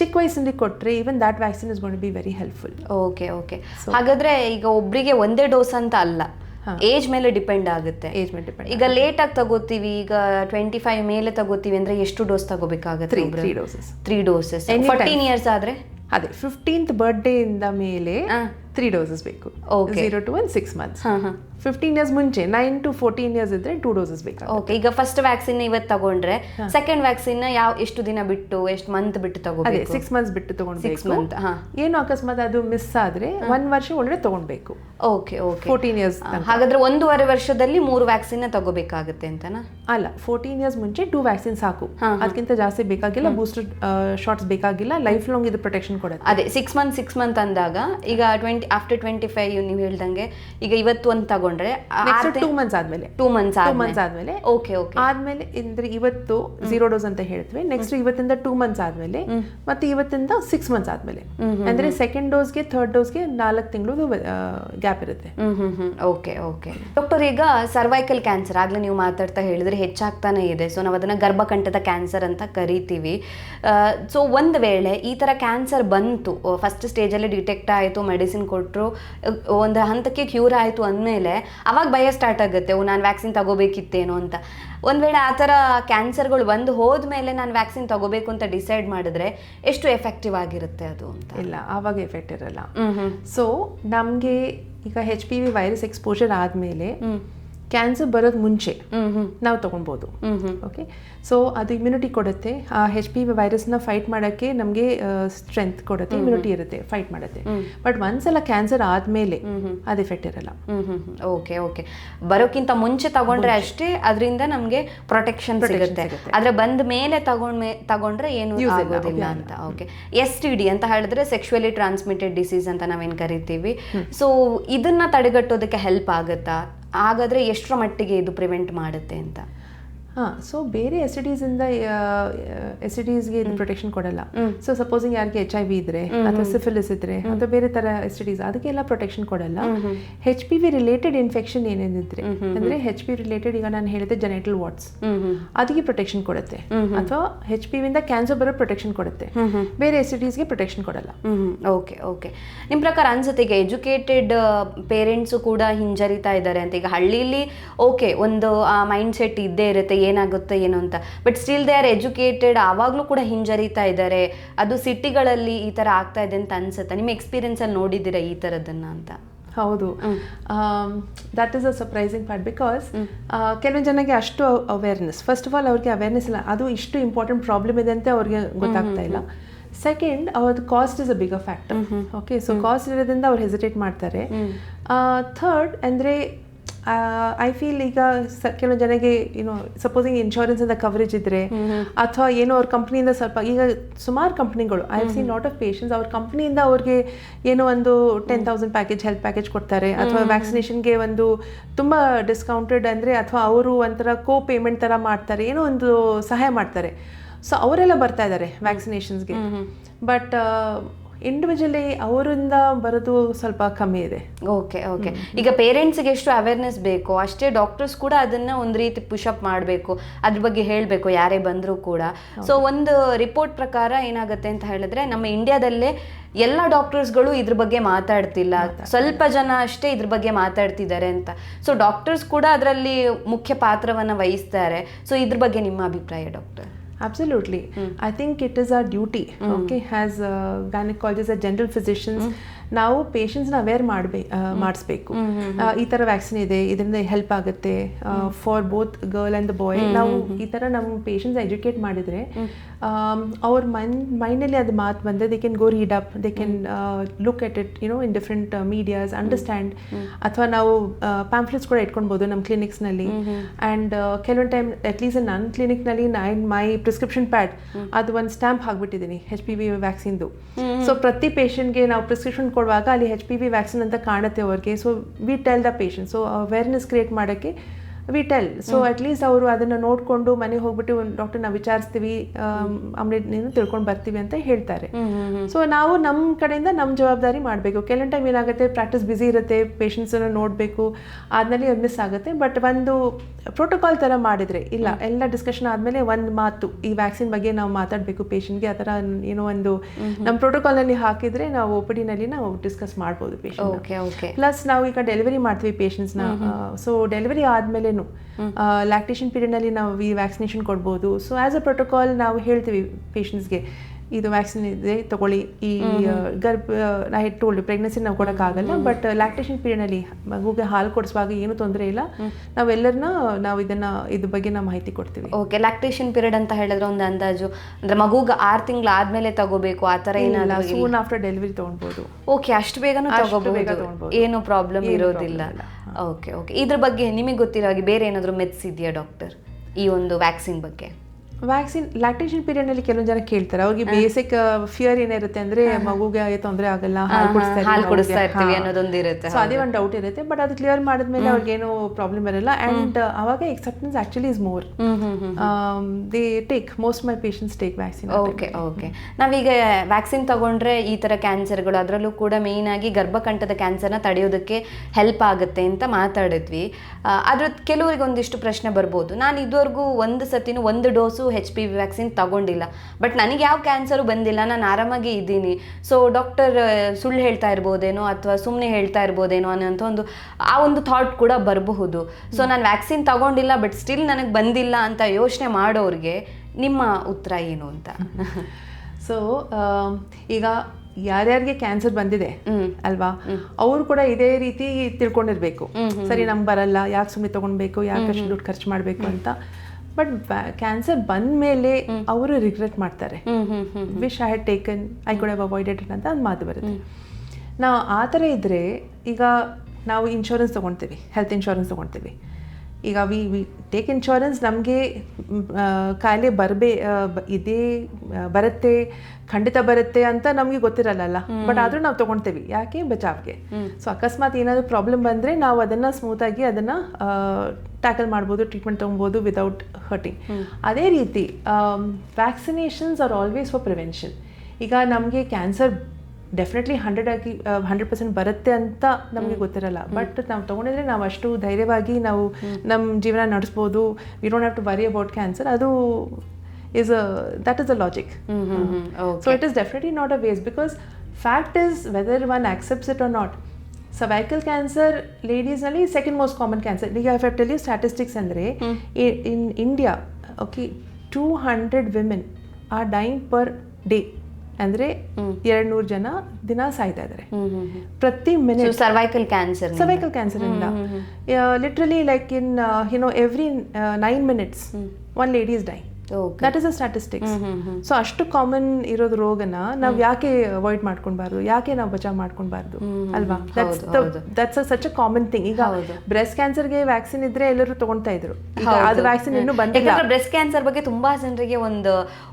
ಚಿಕ್ಕ ವಯಸ್ಸಿನಲ್ಲಿ ಕೊಟ್ಟರೆ even that vaccine is gonna be very helpful okay okay ಹಾಗಾದ್ರೆ ಈಗ ಒಬ್ಬರಿಗೆ ಒಂದೇ ಡೋಸ್ ಅಂತ ಅಲ್ಲ. ಏಜ್ ಮೇಲೆ ಡಿಪೆಂಡ್ ಆಗುತ್ತೆ. ಏಜ್ ಮೇಲೆ ಡಿಪೆಂಡ್ ಈಗ ಲೇಟ್ ಆಗಿ ತಗೋತೀವಿ ಈಗ ಟ್ವೆಂಟಿ ಫೈವ್ ಮೇಲೆ ತಗೋತೀವಿ ಅಂದ್ರೆ ಎಷ್ಟು dose ತಗೋಬೇಕಾಗುತ್ತೆ three doses three doses. Fourteen years ಆದ್ರೆ? ಅದೇ ಫಿಫ್ಟೀನ್ತ್ ಬರ್ಡೇ ಇಂದ ಮೇಲೆ ತ್ರೀ ಡೋಸಸ್ ಬೇಕು. Okay zero to one six months ಹಾ ಹಾ. ಫಿಫ್ಟೀನ್ ಇಯರ್ಸ್ ಮುಂಚೆ ನೈನ್ ಟು ಫೋರ್ಟೀನ್ ಇಯರ್ಸ್ ಇದ್ರೆ ಟೂ ಡೋಸಸ್ ಬೇಕಾಗುತ್ತೆ. ಓಕೆ ಈಗ ಫಸ್ಟ್ ವ್ಯಾಕ್ಸಿನ್ ಇವತ್ತು ತಗೊಂಡ್ರೆ ಸೆಕೆಂಡ್ ವ್ಯಾಕ್ಸಿನ್ ಯಾವ ಎಷ್ಟು ದಿನ ಬಿಟ್ಟು ಎಷ್ಟು ಮಂತ್ ಬಿಟ್ಟು ಅದೇ ತಗೋಬೇಕು ಸಿಕ್ಸ್ ಮಂತ್ಸ್ ಬಿಟ್ಟು ಸಿಕ್ಸ್ ತಗೊಂಡ್ಬೇಕು ಮಂತ್ ಏನು ಅಕಸ್ಮಾತ್ ಅದು ಮಿಸ್ ಆದ್ರೆ ಒಂದ್ ವರ್ಷ ಒಳಗಡೆ ತಗೊಳ್ಬೇಕು ಓಕೆ ಓಕೆ ಫೋರ್ಟೀನ್ ಇಯರ್ಸ್ ಹಾಗಾದ್ರೆ ಒಂದೂವರೆ ವರ್ಷದಲ್ಲಿ ಮೂರು ವ್ಯಾಕ್ಸಿನ್ ತಗೋಬೇಕಾಗುತ್ತೆ ಅಂತನಾ? ಅಲ್ಲ ಫೋರ್ಟೀನ್ ಇಯರ್ಸ್ ಮುಂಚೆ ಟೂ ವ್ಯಾಕ್ಸಿನ್ ಸಾಕು. ಅದಕ್ಕಿಂತ ಜಾಸ್ತಿ ಬೇಕಾಗಿಲ್ಲ ಬೂಸ್ಟರ್ ಶಾರ್ಟ್ಸ್ ಬೇಕಾಗಿಲ್ಲ ಲೈಫ್ ಲಾಂಗ್ ಇದು ಪ್ರೊಟೆಕ್ಷನ್ ಕೊಡುತ್ತೆ. ಅದೇ ಸಿಕ್ಸ್ ಮಂತ್ ಸಿಕ್ಸ್ ಮಂತ್ ಅಂದಾಗ ಈಗ ಟ್ವೆಂಟಿ ಆಫ್ಟರ್ ಟ್ವೆಂಟಿ ಫೈವ್ ನೀವು ಹೇಳ್ದಂಗೆ ಈಗ ಇವತ್ತು ಒಂದು ತಗೊಂಡ್ರೆ ಟೂ ಮಂತ್ಸ್ ಆದ್ಮೇಲೆ. ಟೂ ಮಂತ್ಸ್ ಟೂ ಮಂತ್ಸ್ ಆದ್ಮೇಲೆ. ಓಕೆ ಓಕೆ ಆದ್ಮೇಲೆ ಅಂದ್ರೆ ಇವತ್ತು ಜೀರೋ ಡೋಸ್ ಅಂತ ಹೇಳ್ತೀವಿ. ನೆಕ್ಸ್ಟ್ ಇವತ್ತಿಂದ ಟೂ ಮಂತ್ಸ್ ಆದ್ಮೇಲೆ ಮತ್ತೆ ಇವತ್ತಿಂದ ಸಿಕ್ಸ್ ಮಂತ್ಸ್ ಆದ್ಮೇಲೆ. ಅಂದ್ರೆ ಸೆಕೆಂಡ್ ಡೋಸ್ಗೆ ಥರ್ಡ್ ಡೋಸ್ಗೆ ನಾಲ್ಕು ತಿಂಗಳು ಗ್ಯಾಪ್ ಇರುತ್ತೆ. ಓಕೆ ಓಕೆ ಡಾಕ್ಟರ್ ಈಗ ಸರ್ವೈಕಲ್ ಕ್ಯಾನ್ಸರ್ ಆಗ್ಲೇ ನೀವು ಮಾತಾಡ್ತಾ ಹೇಳಿದ್ರೆ ಹೆಚ್ಚಾಗ್ತಾನೆ ಇದೆ. ಸೊ ನಾವು ಅದನ್ನ ಗರ್ಭಕಂಠದ ಕ್ಯಾನ್ಸರ್ ಅಂತ ಕರಿತೀವಿ. ಸೊ ಒಂದು ವೇಳೆ ಈ ತರ ಕ್ಯಾನ್ಸರ್ ಬಂತು ಫಸ್ಟ್ ಸ್ಟೇಜಲ್ಲಿ ಡಿಟೆಕ್ಟ್ ಆಯಿತು ಮೆಡಿಸಿನ್ ಕೊಟ್ಟರು ಒಂದು ಹಂತಕ್ಕೆ ಕ್ಯೂರ್ ಆಯಿತು ಅಂದಮೇಲೆ ಅವಾಗ ಭಯ ಸ್ಟಾರ್ಟ್ ಆಗುತ್ತೆ ಓ ನಾನು ವ್ಯಾಕ್ಸಿನ್ ತಗೋಬೇಕಿತ್ತೇನೋ ಅಂತ. ಒಂದು ವೇಳೆ ಆ ಥರ ಕ್ಯಾನ್ಸರ್ಗಳು ಬಂದು ಹೋದ್ಮೇಲೆ ನಾನು ವ್ಯಾಕ್ಸಿನ್ ತಗೋಬೇಕು ಅಂತ ಡಿಸೈಡ್ ಮಾಡಿದ್ರೆ ಎಷ್ಟು ಎಫೆಕ್ಟಿವ್ ಆಗಿರುತ್ತೆ ಅದು ಅಂತ? ಇಲ್ಲ ಆವಾಗ ಎಫೆಕ್ಟ್ ಇರಲ್ಲ. ಸೊ ನಮಗೆ ಈಗ H P V virus exposure ಆದಮೇಲೆ ಕ್ಯಾನ್ಸರ್ ಬರೋದು ಮುಂಚೆ ನಾವು ತೊಗೊಳ್ಬೋದು. ಓಕೆ ಸೊ ಅದು ಇಮ್ಯುನಿಟಿ ಕೊಡುತ್ತೆ. ಆ ಹೆಚ್ ಪಿ ವೈರಸ್ನ ಫೈಟ್ ಮಾಡೋಕ್ಕೆ ನಮಗೆ ಸ್ಟ್ರೆಂತ್ ಕೊಡುತ್ತೆ ಇಮ್ಯುನಿಟಿ ಇರುತ್ತೆ ಫೈಟ್ ಮಾಡುತ್ತೆ. ಬಟ್ ಒಂದ್ಸಲ ಕ್ಯಾನ್ಸರ್ ಆದಮೇಲೆ ಅದು ಎಫೆಕ್ಟ್ ಇರಲ್ಲ. ಓಕೆ ಓಕೆ ಬರೋಕ್ಕಿಂತ ಮುಂಚೆ ತಗೊಂಡ್ರೆ ಅಷ್ಟೇ ಅದರಿಂದ ನಮಗೆ ಪ್ರೊಟೆಕ್ಷನ್ ಸಿಗುತ್ತೆ. ಆದ್ರೆ ಬಂದ ಮೇಲೆ ತಗೊಂಡ್ಮೇ ತಗೊಂಡ್ರೆ ಏನು ಆಗೋದಿಲ್ಲ ಅಂತ. ಓಕೆ ಎಸ್ ಟಿ ಡಿ ಅಂತ ಹೇಳಿದ್ರೆ ಸೆಕ್ಷುವಲಿ ಟ್ರಾನ್ಸ್ಮಿಟೆಡ್ ಡಿಸೀಸ್ ಅಂತ ನಾವೇನ್ ಕರಿತೀವಿ. ಸೊ ಇದನ್ನ ತಡೆಗಟ್ಟೋದಕ್ಕೆ ಹೆಲ್ಪ್ ಆಗುತ್ತಾ? ಹಾಗಾದ್ರೆ ಎಷ್ಟರ ಮಟ್ಟಿಗೆ ಇದು ಪ್ರಿವೆಂಟ್ ಮಾಡುತ್ತೆ ಅಂತ? ಹಾಂ ಸೊ ಬೇರೆ ಎಸ್ ಎಸಿಡೀಸ್ಗೆ ಇದು ಪ್ರೊಟೆಕ್ಷನ್ ಕೊಡಲ್ಲ. ಸೊ ಸಪೋಸಿಂಗ್ ಯಾರಿಗೆ ಎಚ್ ಐ ವಿ ಇದ್ರೆ ಅಥವಾ ಸಿಫಿಲಿಸ್ ಇದ್ರೆ ಅಥವಾ ಬೇರೆ ತರ ಎಸ್ ಟಿ ಡಿಸ್ ಅದಕ್ಕೆಲ್ಲ ಪ್ರೊಟೆಕ್ಷನ್ ಕೊಡಲ್ಲ H P V related infection ಏನೇನಿದ್ರೆ ಅಂದ್ರೆ ಹೆಚ್ ಪಿ ರಿಲೇಟೆಡ್ ಈಗ ನಾನು ಹೇಳಿದೆ ಜೆನೆಟಲ್ ವಾಟ್ಸ್ ಅದಕ್ಕೆ ಪ್ರೊಟೆಕ್ಷನ್ ಕೊಡುತ್ತೆ. ಅಥವಾ ಹೆಚ್ ಪಿ ವಿಂದ ಕ್ಯಾನ್ಸರ್ ಬರೋ ಪ್ರೊಟೆಕ್ಷನ್ ಕೊಡುತ್ತೆ. ಬೇರೆ ಎಸ್ ಟಿ ಡಿಸ್ಗೆ ಪ್ರೊಟೆಕ್ಷನ್ ಕೊಡಲ್ಲ ಓಕೆ ಓಕೆ ನಿಮ್ಮ ಪ್ರಕಾರ ಅನ್ಸುತ್ತೆ ಈಗ ಎಜುಕೇಟೆಡ್ ಪೇರೆಂಟ್ಸು ಕೂಡ ಹಿಂಜರಿತಾ ಇದ್ದಾರೆ ಅಂತ. ಈಗ ಹಳ್ಳಿಲಿ ಓಕೆ ಒಂದು ಮೈಂಡ್ ಸೆಟ್ ಇದ್ದೇ ಇರುತ್ತೆ. ಏನಾಗುತ್ತೆ ಏನು ಅಂತ. But still they are educated ಆವಾಗಲೂ ಕೂಡ ಹಿಂಜರಿತಾ ಇದ್ದಾರೆ. ಅದು ಸಿಟಿಗಳಲ್ಲಿ ಈ ಥರ ಆಗ್ತಾ ಇದೆ ಅಂತ ಅನ್ಸುತ್ತೆ? ನಿಮ್ಮ ಎಕ್ಸ್ಪೀರಿಯನ್ಸಲ್ಲಿ ನೋಡಿದ್ದೀರಾ ಈ ಥರದನ್ನು ಅಂತ? ಹೌದು. That is a surprising part because ಕೆಲವೊಂದು ಜನಕ್ಕೆ ಅಷ್ಟು ಅವೇರ್ನೆಸ್ ಫಸ್ಟ್ ಆಫ್ ಆಲ್ ಅವ್ರಿಗೆ ಅವೇರ್ನೆಸ್ ಇಲ್ಲ. ಅದು ಇಷ್ಟು ಇಂಪಾರ್ಟೆಂಟ್ ಪ್ರಾಬ್ಲಮ್ ಇದೆ ಅಂತ ಅವ್ರಿಗೆ ಗೊತ್ತಾಗ್ತಾ ಇಲ್ಲ. ಸೆಕೆಂಡ್ ಅವ್ರದ್ದು cost is a bigger factor okay so cost ಇರೋದ್ರಿಂದ ಅವ್ರು ಹೆಸಿಟೇಟ್ ಮಾಡ್ತಾರೆ. ಥರ್ಡ್ ಅಂದರೆ ಐ ಫೀಲ್ ಈಗ ಕೆಲವು ಜನಕ್ಕೆ ಏನೋ ಸಪೋಸಿಂಗ್ ಇನ್ಶೂರೆನ್ಸ್ ಇಂದ ಕವರೇಜ್ ಇದ್ರೆ ಅಥವಾ ಏನೋ ಅವ್ರ ಕಂಪ್ನಿಯಿಂದ ಸ್ವಲ್ಪ ಈಗ ಸುಮಾರು ಕಂಪ್ನಿಗಳು I have seen lot of patients ಅವ್ರ ಕಂಪ್ನಿಯಿಂದ ಅವ್ರಿಗೆ ಏನೋ ಒಂದು ten thousand package health package ಕೊಡ್ತಾರೆ ಅಥವಾ ವ್ಯಾಕ್ಸಿನೇಷನ್ಗೆ ಒಂದು ತುಂಬ ಡಿಸ್ಕೌಂಟೆಡ್ ಅಂದರೆ ಅಥವಾ ಅವರು ಒಂಥರ ಕೋ ಪೇಮೆಂಟ್ ಥರ ಮಾಡ್ತಾರೆ ಏನೋ ಒಂದು ಸಹಾಯ ಮಾಡ್ತಾರೆ. ಸೊ ಅವರೆಲ್ಲ ಬರ್ತಾ ಇದ್ದಾರೆ ವ್ಯಾಕ್ಸಿನೇಷನ್ಸ್ಗೆ ಬಟ್ ಇಂಡಿವಿಜುವಲಿ ಅವರಿಂದ ಬರೋದು ಸ್ವಲ್ಪ ಕಮ್ಮಿ ಇದೆ. ಓಕೆ ಓಕೆ ಈಗ ಪೇರೆಂಟ್ಸ್ಗೆ ಎಷ್ಟು ಅವೇರ್ನೆಸ್ ಬೇಕು ಅಷ್ಟೇ ಡಾಕ್ಟರ್ಸ್ ಕೂಡ ಅದನ್ನ ಒಂದು ರೀತಿ ಪುಷಪ್ ಮಾಡಬೇಕು ಅದ್ರ ಬಗ್ಗೆ ಹೇಳಬೇಕು ಯಾರೇ ಬಂದರೂ ಕೂಡ. ಸೊ ಒಂದು ರಿಪೋರ್ಟ್ ಪ್ರಕಾರ ಏನಾಗುತ್ತೆ ಅಂತ ಹೇಳಿದ್ರೆ ನಮ್ಮ ಇಂಡಿಯಾದಲ್ಲೇ ಎಲ್ಲ ಡಾಕ್ಟರ್ಸ್ಗಳು ಇದ್ರ ಬಗ್ಗೆ ಮಾತಾಡ್ತಿಲ್ಲ. ಸ್ವಲ್ಪ ಜನ ಅಷ್ಟೇ ಇದ್ರ ಬಗ್ಗೆ ಮಾತಾಡ್ತಿದ್ದಾರೆ ಅಂತ. ಸೊ ಡಾಕ್ಟರ್ಸ್ ಕೂಡ ಅದರಲ್ಲಿ ಮುಖ್ಯ ಪಾತ್ರವನ್ನು ವಹಿಸ್ತಾರೆ. ಸೊ ಇದ್ರ ಬಗ್ಗೆ ನಿಮ್ಮ ಅಭಿಪ್ರಾಯ doctor Absolutely. I think it is our duty, okay, as uh, gynecologists, as general physicians, ನಾವು ಪೇಷಂಟ್ಸ್ನ ಅವೇರ್ ಮಾಡಬೇ ಮಾಡಿಸ್ಬೇಕು. ಈ ಥರ ವ್ಯಾಕ್ಸಿನ್ ಇದೆ ಇದರಿಂದ ಹೆಲ್ಪ್ ಆಗುತ್ತೆ for both girl and the boy ನಾವು ಈ ಥರ ನಮ್ಮ ಪೇಷಂಟ್ಸ್ ಎಜುಕೇಟ್ ಮಾಡಿದರೆ ಅವ್ರ ಮೈಂಡ್ ಮೈಂಡಲ್ಲಿ ಅದು ಮಾತು ಬಂದರೆ they can go read up they can look at it you know in different medias understand ಅಥವಾ ನಾವು ಪ್ಯಾಂಪ್ಲೆಟ್ಸ್ ಕೂಡ ಇಟ್ಕೊಳ್ಬೋದು ನಮ್ಮ ಕ್ಲಿನಿಕ್ಸ್ನಲ್ಲಿ ಆ್ಯಂಡ್ ಕೆಲವೊಂದು ಟೈಮ್ ಅಟ್ಲೀಸ್ಟ್ ನನ್ನ ಕ್ಲಿನಿಕ್ನಲ್ಲಿ ನೈನ್ ಮೈ ಪ್ರಿಸ್ಕ್ರಿಪ್ಷನ್ ಪ್ಯಾಡ್ ಅದು ಒಂದು ಸ್ಟ್ಯಾಂಪ್ ಹಾಕ್ಬಿಟ್ಟಿದ್ದೀನಿ ಹೆಚ್ ಪಿ ವಿ ವ್ಯಾಕ್ಸಿನ್ದು ಸೊ ಪ್ರತಿ ಪೇಷಂಟ್ಗೆ ನಾವು ಪ್ರಿಸ್ಕ್ರಿಪ್ಷನ್ ಕೊಡುವಾಗ ಅಲ್ಲಿ ಹೆಚ್ ಪಿ ವಿ ವ್ಯಾಕ್ಸಿನ್ ಅಂತ ಕಾಣುತ್ತೆ ಅವ್ರಿಗೆ. So we tell the patient so awareness create ಮಾಡೋಕ್ಕೆ we tell so at least ಅವರು ಅದನ್ನು ನೋಡಿಕೊಂಡು ಮನೆಗೆ ಹೋಗ್ಬಿಟ್ಟು ಒಂದು ಡಾಕ್ಟರ್ ನಾವು ವಿಚಾರಿಸ್ತೀವಿ ಆಮೇಲೆ ನೀನು ತಿಳ್ಕೊಂಡು ಬರ್ತೀವಿ ಅಂತ ಹೇಳ್ತಾರೆ. ಸೊ ನಾವು ನಮ್ಮ ಕಡೆಯಿಂದ ನಮ್ಮ ಜವಾಬ್ದಾರಿ ಮಾಡಬೇಕು. ಕೆಲವೊಂದು ಟೈಮ್ ಏನಾಗುತ್ತೆ ಪ್ರಾಕ್ಟೀಸ್ ಬ್ಯುಸಿ ಇರುತ್ತೆ ಪೇಷಂಟ್ಸನ್ನು ನೋಡಬೇಕು ಆದ್ಮೇಲೆ ಅದು ಮಿಸ್ ಆಗುತ್ತೆ. ಬಟ್ ಒಂದು ಪ್ರೋಟೋಕಾಲ್ ಥರ ಮಾಡಿದರೆ ಇಲ್ಲ ಎಲ್ಲ ಡಿಸ್ಕಷನ್ ಆದಮೇಲೆ ಒಂದು ಮಾತು ಈ ವ್ಯಾಕ್ಸಿನ್ ಬಗ್ಗೆ ನಾವು ಮಾತಾಡಬೇಕು ಪೇಷಂಟ್ಗೆ ಆ ಥರ ಏನೋ ಒಂದು ನಮ್ಮ ಪ್ರೋಟೋಕಾಲ್ನಲ್ಲಿ ಹಾಕಿದರೆ ನಾವು ಒ ಪಿ ಡಿನಲ್ಲಿ ನಾವು ಡಿಸ್ಕಸ್ ಮಾಡ್ಬೋದು ಪೇಷಂಟ್ ಓಕೆ ಓಕೆ ಪ್ಲಸ್ ನಾವು ಈಗ ಡೆಲಿವರಿ ಮಾಡ್ತೀವಿ ಪೇಷಂಟ್ಸ್ನ ಸೊ ಡೆಲಿವರಿ ಆದಮೇಲೇನು ಲ್ಯಾಕ್ಟೇಷನ್ ಪೀರಿಯಡ್ನಲ್ಲಿ ನಾವು ಈ ವ್ಯಾಕ್ಸಿನೇಷನ್ ಕೊಡ್ಬೋದು. ಸೊ ಆ್ಯಸ್ ಅ ಪ್ರೋಟೋಕಾಲ್ ನಾವು ಹೇಳ್ತೀವಿ ಪೇಷಂಟ್ಸ್ಗೆ ಇದು ವ್ಯಾಕ್ಸಿನ್ ಇದೆ ತಗೊಳ್ಳಿ. ಈ ಗರ್ಭ ನಾ ಟೋಲ್ಡ್ ಪ್ರೆಗ್ನೆನ್ಸಿ ನಾವು ಕೊಡೋಕ್ಕಾಗಲ್ಲ ಬಟ್ ಲ್ಯಾಕ್ಟೇಷನ್ ಪೀರಿಯಡ್ನಲ್ಲಿ ಮಗುಗೆ ಹಾಲು ಕೊಡಿಸುವಾಗ ಏನು ತೊಂದರೆ ಇಲ್ಲ. ನಾವೆಲ್ಲರನ್ನ ನಾವು ಇದನ್ನ ಇದ್ರ ಬಗ್ಗೆ ನಾವು ಮಾಹಿತಿ ಕೊಡ್ತೀವಿ. ಓಕೆ ಲ್ಯಾಕ್ಟೇಷನ್ ಪೀರಿಯಡ್ ಅಂತ ಹೇಳಿದ್ರೆ ಒಂದು ಅಂದಾಜು. ಅಂದ್ರೆ ಮಗುಗೆ ಆರು ತಿಂಗಳು ಆದ್ಮೇಲೆ ತಗೋಬೇಕು ಆ ಥರ ಏನಲ್ಲ ಸೂನ್ ಆಫ್ಟರ್ ಡೆಲಿವರಿ ತೊಗೊಳ್ಬೋದು. ಓಕೆ ಅಷ್ಟು ಬೇಗನೂ ಬೇಗ ತಗೋಬಹುದು. ಏನು ಪ್ರಾಬ್ಲಮ್ ಇರೋದಿಲ್ಲ. ಓಕೆ ಓಕೆ ಇದ್ರ ಬಗ್ಗೆ ನಿಮಗೆ ಗೊತ್ತಿರೋ ಹಾಗೆ ಬೇರೆ ಏನಾದರೂ ಮೆತ್ಸ್ ಇದೆಯಾ ಡಾಕ್ಟರ್ ಈ ಒಂದು ವ್ಯಾಕ್ಸಿನ್ ಬಗ್ಗೆ. ವ್ಯಾಕ್ಸಿನ್ ಲ್ಯಾಕ್ಟೇಷನ್ ಪೀರಿಯಡ್ನಲ್ಲಿ ಕೆಲವೊಂದು ಜನ ಕೇಳ್ತಾರೆ. ಅವ್ರಿಗೆ ಬೇಸಿಕ್ ಫಿಯರ್ ಏನಿರುತ್ತೆ ಅಂದ್ರೆ ಮಗುಗೆ ತೊಂದರೆ ಆಗಲ್ಲ ಹಾಲು ಕುಡಿಸ್ತಾ ಇರ್ತೀವಿ ಅನ್ನೋದೊಂದು ಇರುತ್ತೆ ಸೊ ಅದೇ ಒಂದು ಡೌಟ್ ಇರುತ್ತೆ ಬಟ್ ಅದು ಕ್ಲಿಯರ್ ಮಾಡಿದ್ಮೇಲೆ ಅವ್ರಿಗೇನು ಪ್ರಾಬ್ಲಮ್ ಇರಲ್ಲ ಅಂಡ್ ಅವಾಗ acceptance actually is more they take most my patients take vaccine okay okay ನಾವೀಗ ವ್ಯಾಕ್ಸಿನ್ ತಗೊಂಡ್ರೆ ಈ ಥರ ಕ್ಯಾನ್ಸರ್ಗಳು ಅದರಲ್ಲೂ ಕೂಡ ಮೇಯ್ನ್ ಆಗಿ ಗರ್ಭಕಂಠದ ಕ್ಯಾನ್ಸರ್ನ ತಡೆಯೋದಕ್ಕೆ ಹೆಲ್ಪ್ ಆಗುತ್ತೆ ಅಂತ ಮಾತಾಡಿದ್ವಿ. ಅದ್ರ ಕೆಲವರಿಗೆ ಒಂದಿಷ್ಟು ಪ್ರಶ್ನೆ ಬರ್ಬೋದು. ನಾನು ಇದುವರೆಗೂ ಒಂದು ಸತಿನೂ ಒಂದು dose H P V vaccine ತಗೊಂಡಿಲ್ಲ. ಬಟ್ ನನಗೆ ಯಾವ ಕ್ಯಾನ್ಸರು ಬಂದಿಲ್ಲ ನಾನು ಆರಾಮಾಗಿ ಇದ್ದೀನಿ. ಸೊ ಡಾಕ್ಟರ್ ಸುಳ್ಳು ಹೇಳ್ತಾ ಇರ್ಬೋದೇನೋ ಅಥವಾ ಸುಮ್ಮನೆ ಹೇಳ್ತಾ ಇರ್ಬೋದೇನೋ ಅನ್ನೋಂಥ ಒಂದು ಆ ಒಂದು ಥಾಟ್ ಕೂಡ ಬರಬಹುದು. ಸೊ ನಾನು ವ್ಯಾಕ್ಸಿನ್ ತಗೊಂಡಿಲ್ಲ ಬಟ್ ಸ್ಟಿಲ್ ನನಗೆ ಬಂದಿಲ್ಲ ಅಂತ ಯೋಚನೆ ಮಾಡೋರಿಗೆ ನಿಮ್ಮ ಉತ್ತರ ಏನು ಅಂತ? ಸೊ ಈಗ ಯಾರ್ಯಾರಿಗೆ ಕ್ಯಾನ್ಸರ್ ಬಂದಿದೆ ಅಲ್ವಾ? ಅವರು ಕೂಡ ಇದೇ ರೀತಿ ತಿಳ್ಕೊಂಡಿರ್ಬೇಕು. ಸರಿ ನಮ್ಗೆ ಬರಲ್ಲ ಯಾಕೆ ಸುಮ್ಮನೆ ತಗೊಳ್ಬೇಕು ಯಾಕೆ ಅಷ್ಟು ದುಡ್ಡು ಖರ್ಚು ಮಾಡಬೇಕು ಅಂತ. ಬಟ್ ಕ್ಯಾನ್ಸರ್ ಬಂದ ಮೇಲೆ ಅವರು ರಿಗ್ರೆಟ್ ಮಾಡ್ತಾರೆ. Wish I had taken I could have avoided ಅಂತ ಒಂದು ಮಾತು ಬರುತ್ತೆ. ನಾವು ಆ ಥರ ಇದ್ದರೆ ಈಗ ನಾವು ಇನ್ಶೂರೆನ್ಸ್ ತೊಗೊಳ್ತೀವಿ ಹೆಲ್ತ್ ಇನ್ಶೂರೆನ್ಸ್ ತೊಗೊಳ್ತೀವಿ ಈಗ ವಿ ವಿ ಟೇಕ್ ಇನ್ಶೂರೆನ್ಸ್ ನಮಗೆ ಕಾಯಿಲೆ ಬರಬೇ ಇದೇ ಬರುತ್ತೆ ಖಂಡಿತ ಬರುತ್ತೆ ಅಂತ ನಮಗೆ ಗೊತ್ತಿರಲ್ಲ ಬಟ್ ಆದರೂ ನಾವು ತೊಗೊಳ್ತೀವಿ ಯಾಕೆ? ಬಚಾವ್ಗೆ. ಸೊ ಅಕಸ್ಮಾತ್ ಏನಾದರೂ ಪ್ರಾಬ್ಲಮ್ ಬಂದರೆ ನಾವು ಅದನ್ನು ಸ್ಮೂತಾಗಿ ಅದನ್ನು ಟ್ಯಾಕಲ್ ಮಾಡ್ಬೋದು ಟ್ರೀಟ್ಮೆಂಟ್ ತೊಗೊಬೋದು ವಿದೌಟ್ ಹರ್ಟಿಂಗ್ ಅದೇ ರೀತಿ vaccinations are always for prevention ಈಗ ನಮಗೆ ಕ್ಯಾನ್ಸರ್ ಡೆಫಿನೆಟ್ಲಿ ಹಂಡ್ರೆಡ್ ಆಗಿ ಹಂಡ್ರೆಡ್ ಪರ್ಸೆಂಟ್ ಬರುತ್ತೆ ಅಂತ ನಮಗೆ ಗೊತ್ತಿರಲ್ಲ. ಬಟ್ ನಾವು ತೊಗೊಂಡಿದ್ರೆ ನಾವು ಅಷ್ಟು ಧೈರ್ಯವಾಗಿ ನಾವು ನಮ್ಮ ಜೀವನ ನಡೆಸ್ಬೋದು. We don't have to worry about cancer ಅದು is a that is a logic so it it definitely not a a because fact is whether one accepts it or not not. Cancer ಲೇಡೀಸ್ನಲ್ಲಿ second most common cancer ಈಗ ಎಫೆಕ್ಟಲ್ಲಿ I tell you statistics ಅಂದರೆ in India okay two hundred women are dying per day ಅಂದರೆ ಎರಡು ನೂರು ಜನ ದಿನ ಸಾಯ್ತಾ ಇದ್ದಾರೆ ಪ್ರತಿ minute cervical cancer cervical cancer ಇಂದ literally like in you know every nine minutes one ladies die that is a statistics so ಅಷ್ಟು ಕಾಮನ್ ಇರೋದು ರೋಗನ ನಾವು ಯಾಕೆ ಅವಾಯ್ಡ್ ಮಾಡ್ಕೊಳ್ಬಾರ್ದು ಯಾಕೆ ನಾವು ಬಚಾವ್ ಮಾಡ್ಕೊಳ್ಬಾರ್ದು ಅಲ್ವಾ? That's such a common thing ಈಗ ಬ್ರೆಸ್ಟ್ ಕ್ಯಾನ್ಸರ್ಗೆ ವ್ಯಾಕ್ಸಿನ್ ಇದ್ರೆ ಎಲ್ಲರೂ ತಗೊಳ್ತಾ ಇದ್ರು. ಅದು ವ್ಯಾಕ್ಸಿನ್ ಇನ್ನೂ ಬಂದಿಲ್ಲ. ಬ್ರೆಸ್ಟ್ ಕ್ಯಾನ್ಸರ್ ಬಗ್ಗೆ ತುಂಬಾ ಜನರಿಗೆ ಒಂದು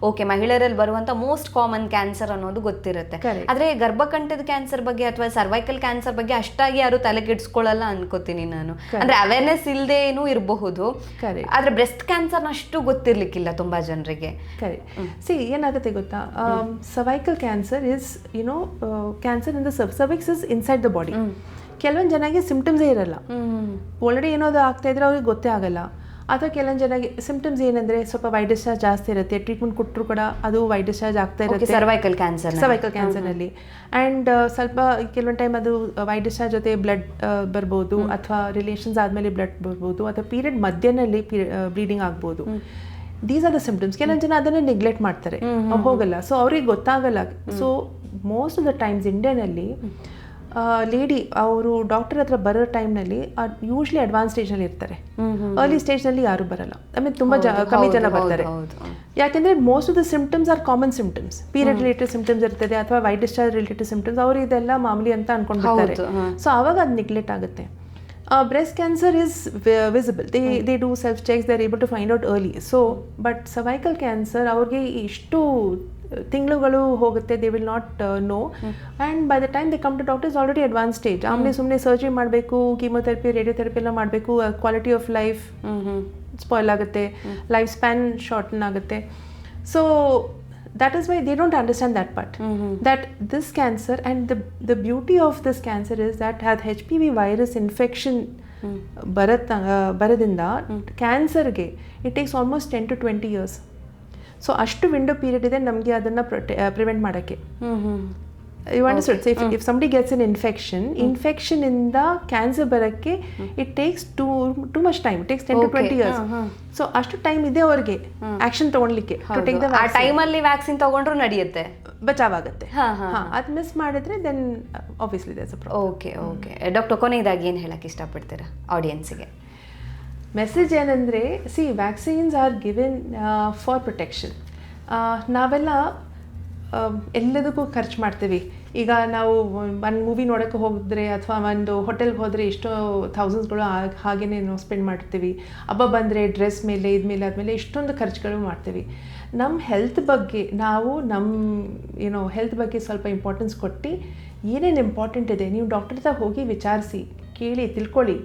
ಓಕೆ ಮಹಿಳೆಯರಲ್ಲಿ ಬರುವಂತ ಮೋಸ್ಟ್ ಕಾಮನ್ ಕ್ಯಾನ್ಸರ್ ಅನ್ನೋದು ಗೊತ್ತಿರುತ್ತೆ. ಆದ್ರೆ ಗರ್ಭಕಂಠದ ಕ್ಯಾನ್ಸರ್ ಬಗ್ಗೆ ಅಥವಾ ಸರ್ವೈಕಲ್ ಕ್ಯಾನ್ಸರ್ ಬಗ್ಗೆ ಅಷ್ಟಾಗಿ ಯಾರು ತಲೆಗೆಡ್ಸ್ಕೊಳ್ಳಲ್ಲ ಅನ್ಕೋತೀನಿ ನಾನು. ಅಂದ್ರೆ ಅವೇರ್ನೆಸ್ ಇಲ್ದೇನೂ ಇರಬಹುದು. ಆದ್ರೆ ಬ್ರೆಸ್ಟ್ ಕ್ಯಾನ್ಸರ್ ಅಷ್ಟು ಗೊತ್ತಿರ್ಲಿಕ್ಕಿಲ್ಲ ತುಂಬಾ ಜನರಿಗೆ. ಸಿ ಏನಾಗುತ್ತೆ ಗೊತ್ತಾ? Cervical cancer is you know cancer in the cervix is inside the body ಕೆಲವೊಂದು ಜನಕ್ಕೆ ಸಿಂಪ್ಟಮ್ಸೇ ಇರಲ್ಲ. ಒಳಗಡೆ ಏನೋದು ಆಗ್ತಾ ಇದ್ರೆ ಅವ್ರಿಗೆ ಗೊತ್ತೇ ಆಗಲ್ಲ. ಅಥವಾ ಕೆಲವೊಂದು ಜನಕ್ಕೆ ಸಿಂಪ್ಟಮ್ಸ್ ಏನಂದ್ರೆ ಸ್ವಲ್ಪ ವೈಟ್ ಡಿಸ್ಚಾರ್ಜ್ ಜಾಸ್ತಿ ಇರುತ್ತೆ ಟ್ರೀಟ್ಮೆಂಟ್ ಕೊಟ್ಟರು ಕೂಡ ಅದು ವೈಟ್ ಡಿಸ್ಚಾರ್ಜ್ ಆಗ್ತಾ ಇರುತ್ತೆ. ಸರ್ವೈಕಲ್ ಕ್ಯಾನ್ಸರ್ ಸರ್ವೈಕಲ್ ಕ್ಯಾನ್ಸರ್ನಲ್ಲಿ ಆ್ಯಂಡ್ ಸ್ವಲ್ಪ ಕೆಲವೊಂದು ಟೈಮ್ ಅದು ವೈಟ್ ಡಿಸ್ಚಾರ್ಜ್ ಜೊತೆ ಬ್ಲಡ್ ಬರ್ಬೋದು ಅಥವಾ ರಿಲೇಷನ್ಸ್ ಆದಮೇಲೆ ಬ್ಲಡ್ ಬರ್ಬೋದು ಅಥವಾ ಪೀರಿಯಡ್ ಮಧ್ಯದಲ್ಲಿ ಬ್ಲೀಡಿಂಗ್ ಆಗ್ಬೋದು. ದೀಸ್ ಆರ್ ದ ಸಿಂಪ್ಟಮ್ಸ್ ಕೆಲವೊಂದು ಜನ ಅದನ್ನೇ ನೆಗ್ಲೆಕ್ಟ್ ಮಾಡ್ತಾರೆ. ಹೋಗಲ್ಲ. ಸೊ ಅವ್ರಿಗೆ ಗೊತ್ತಾಗಲ್ಲ. So most of the times ಇಂಡಿಯಾನಲ್ಲಿ lady ಅವರು ಡಾಕ್ಟರ್ ಹತ್ರ ಬರೋ ಟೈಮ್ನಲ್ಲಿ ಯೂಶ್ಲಿ ಅಡ್ವಾನ್ಸ್ ಸ್ಟೇಜ್ನಲ್ಲಿ ಇರ್ತಾರೆ. ಅರ್ಲಿ ಸ್ಟೇಜ್ನಲ್ಲಿ ಯಾರು ಬರಲ್ಲ. ಐ ಮೀನ್ ತುಂಬ ಜ ಕಮ್ಮಿ ಜನ ಬರ್ತಾರೆ. ಯಾಕೆಂದ್ರೆ most of the symptoms are common symptoms period related symptoms ಇರ್ತದೆ ಅಥವಾ ವೈಟ್ ಡಿಸ್ಚಾರ್ಜ್ ರಿಲೇಟೆಡ್ ಸಿಂಪ್ಟಮ್ಸ್ ಅವರು ಇದೆಲ್ಲ ಮಾಮೂಲಿ ಅಂತ ಅನ್ಕೊಂಡಿರ್ತಾರೆ ಸೊ ಅವಾಗ ಅದು ನೆಗ್ಲೆಕ್ಟ್ ಆಗುತ್ತೆ. Breast cancer is visible they they do self checks they are able to find out early. So but cervical cancer ಅವ್ರಿಗೆ ಇಷ್ಟು ತಿಂಗಳುಗಳು ಹೋಗುತ್ತೆ they will not know and by the time they come to doctors already advance stage ಆಮೇಲೆ ಸುಮ್ಮನೆ surgery ಮಾಡಬೇಕು chemotherapy radiotherapy ಎಲ್ಲ ಮಾಡಬೇಕು quality of life spoil ಆಗುತ್ತೆ. ಲೈಫ್ ಸ್ಪ್ಯಾನ್ ಶಾರ್ಟನ್ ಆಗುತ್ತೆ. So that is why they don't understand that part mm-hmm. that this cancer and the the beauty of this cancer is that had hpv virus infection ಬರತ್ ಬರೋದ್ರಿಂದ ಕ್ಯಾನ್ಸರ್ಗೆ it takes almost ten to twenty years so ಅಷ್ಟು window period ಇದೆ ನಮಗೆ ಅದನ್ನು prevent ಮಾಡೋಕ್ಕೆ you understood so if if somebody gets in infection infection ಇಂದ cancer ಬರೋಕ್ಕೆ it takes too too much time takes ten to twenty years so ಅಷ್ಟು time ಇದೆ ಅವ್ರಿಗೆ ಆಕ್ಷನ್ ತಗೊಳ್ಲಿಕ್ಕೆ ಟು ಟೇಕ್ ದ ಟೈಮಲ್ಲಿ ವ್ಯಾಕ್ಸಿನ್ ತಗೊಂಡ್ರು ನಡೆಯುತ್ತೆ. ಬಚಾವ್ ಆಗುತ್ತೆ ಅದು ಮಿಸ್ ಮಾಡಿದ್ರೆ then obviously uh okay okay doctor ಕೊನೆಯದಾಗಿ ಏನು ಹೇಳಕ್ ಇಷ್ಟಪಡ್ತೀರಾ ಆಡಿಯನ್ಸ್ಗೆ ಮೆಸೇಜ್ ಏನಂದರೆ see vaccines are given for protection ನಾವೆಲ್ಲ ಎಲ್ಲದಕ್ಕೂ ಖರ್ಚು ಮಾಡ್ತೀವಿ. ಈಗ ನಾವು ಒಂದು ಮೂವಿ ನೋಡೋಕ್ಕೆ ಹೋದರೆ ಅಥವಾ ಒಂದು ಹೋಟೆಲ್ಗೆ ಹೋದರೆ ಎಷ್ಟೋ ಥೌಸಂಡ್ಸ್ಗಳು ಹಾಗೇ ನಾವು ಸ್ಪೆಂಡ್ ಮಾಡ್ತೀವಿ. ಹಬ್ಬ ಬಂದರೆ ಡ್ರೆಸ್ ಮೇಲೆ ಇದ್ಮೇಲೆ ಆದಮೇಲೆ ಇಷ್ಟೊಂದು ಖರ್ಚುಗಳು ಮಾಡ್ತೀವಿ. ನಮ್ಮ ಹೆಲ್ತ್ ಬಗ್ಗೆ ನಾವು ನಮ್ಮ ಏನೋ ಹೆಲ್ತ್ ಬಗ್ಗೆ ಸ್ವಲ್ಪ ಇಂಪಾರ್ಟೆನ್ಸ್ ಕೊಟ್ಟು ಏನೇನು ಇಂಪಾರ್ಟೆಂಟ್ ಇದೆ ನೀವು ಡಾಕ್ಟರ್ ಹತ್ರ ಹೋಗಿ ವಿಚಾರಿಸಿ, ಕೇಳಿ, ತಿಳ್ಕೊಳ್ಳಿ.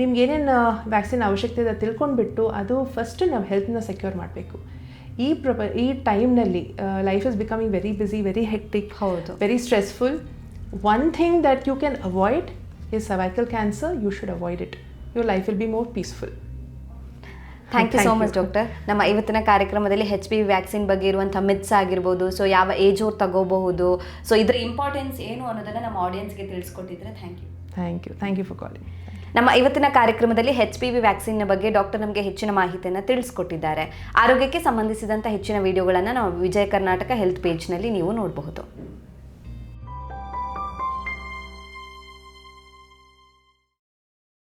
ನಿಮ್ಗೆ ಏನೇನು ವ್ಯಾಕ್ಸಿನ್ ಅವಶ್ಯಕತೆ ಇದೆ ತಿಳ್ಕೊಂಡ್ಬಿಟ್ಟು ಅದು ಫಸ್ಟ್ ನಾವು ಹೆಲ್ತ್ನ ಸೆಕ್ಯೂರ್ ಮಾಡಬೇಕು. ಈ ಪ್ರಪ ಈ ಟೈಮ್ನಲ್ಲಿ life is becoming very busy very hectic ಹೌದು. Very stressful one thing that you can avoid is cervical cancer you should avoid it your life will be more peaceful thank you so much doctor ನಮ್ಮ ಇವತ್ತಿನ ಕಾರ್ಯಕ್ರಮದಲ್ಲಿ ಹೆಚ್ P V vaccine ಬಗ್ಗೆ ಇರುವಂಥ myths ಆಗಿರ್ಬೋದು so ಯಾವ age ಅವ್ರು ತಗೋಬಹುದು so ಇದರ ಇಂಪಾರ್ಟೆನ್ಸ್ ಏನು ಅನ್ನೋದನ್ನ ನಮ್ಮ ಆಡಿಯನ್ಸ್ಗೆ ತಿಳಿಸ್ಕೊಟ್ಟಿದ್ರೆ thank you thank you thank you for calling ನಮ್ಮ ಇವತ್ತಿನ ಕಾರ್ಯಕ್ರಮದಲ್ಲಿ ಹೆಚ್ ಪಿ ವಿ ವ್ಯಾಕ್ಸಿನ್ನ ಬಗ್ಗೆ ಡಾಕ್ಟರ್ ನಮಗೆ ಹೆಚ್ಚಿನ ಮಾಹಿತಿಯನ್ನು ತಿಳಿಸ್ಕೊಟ್ಟಿದ್ದಾರೆ. ಆರೋಗ್ಯಕ್ಕೆ ಸಂಬಂಧಿಸಿದಂಥ ಹೆಚ್ಚಿನ ವಿಡಿಯೋಗಳನ್ನು ನಾವು ವಿಜಯ ಕರ್ನಾಟಕ ಹೆಲ್ತ್ ಪೇಜ್ನಲ್ಲಿ ನೀವು ನೋಡಬಹುದು.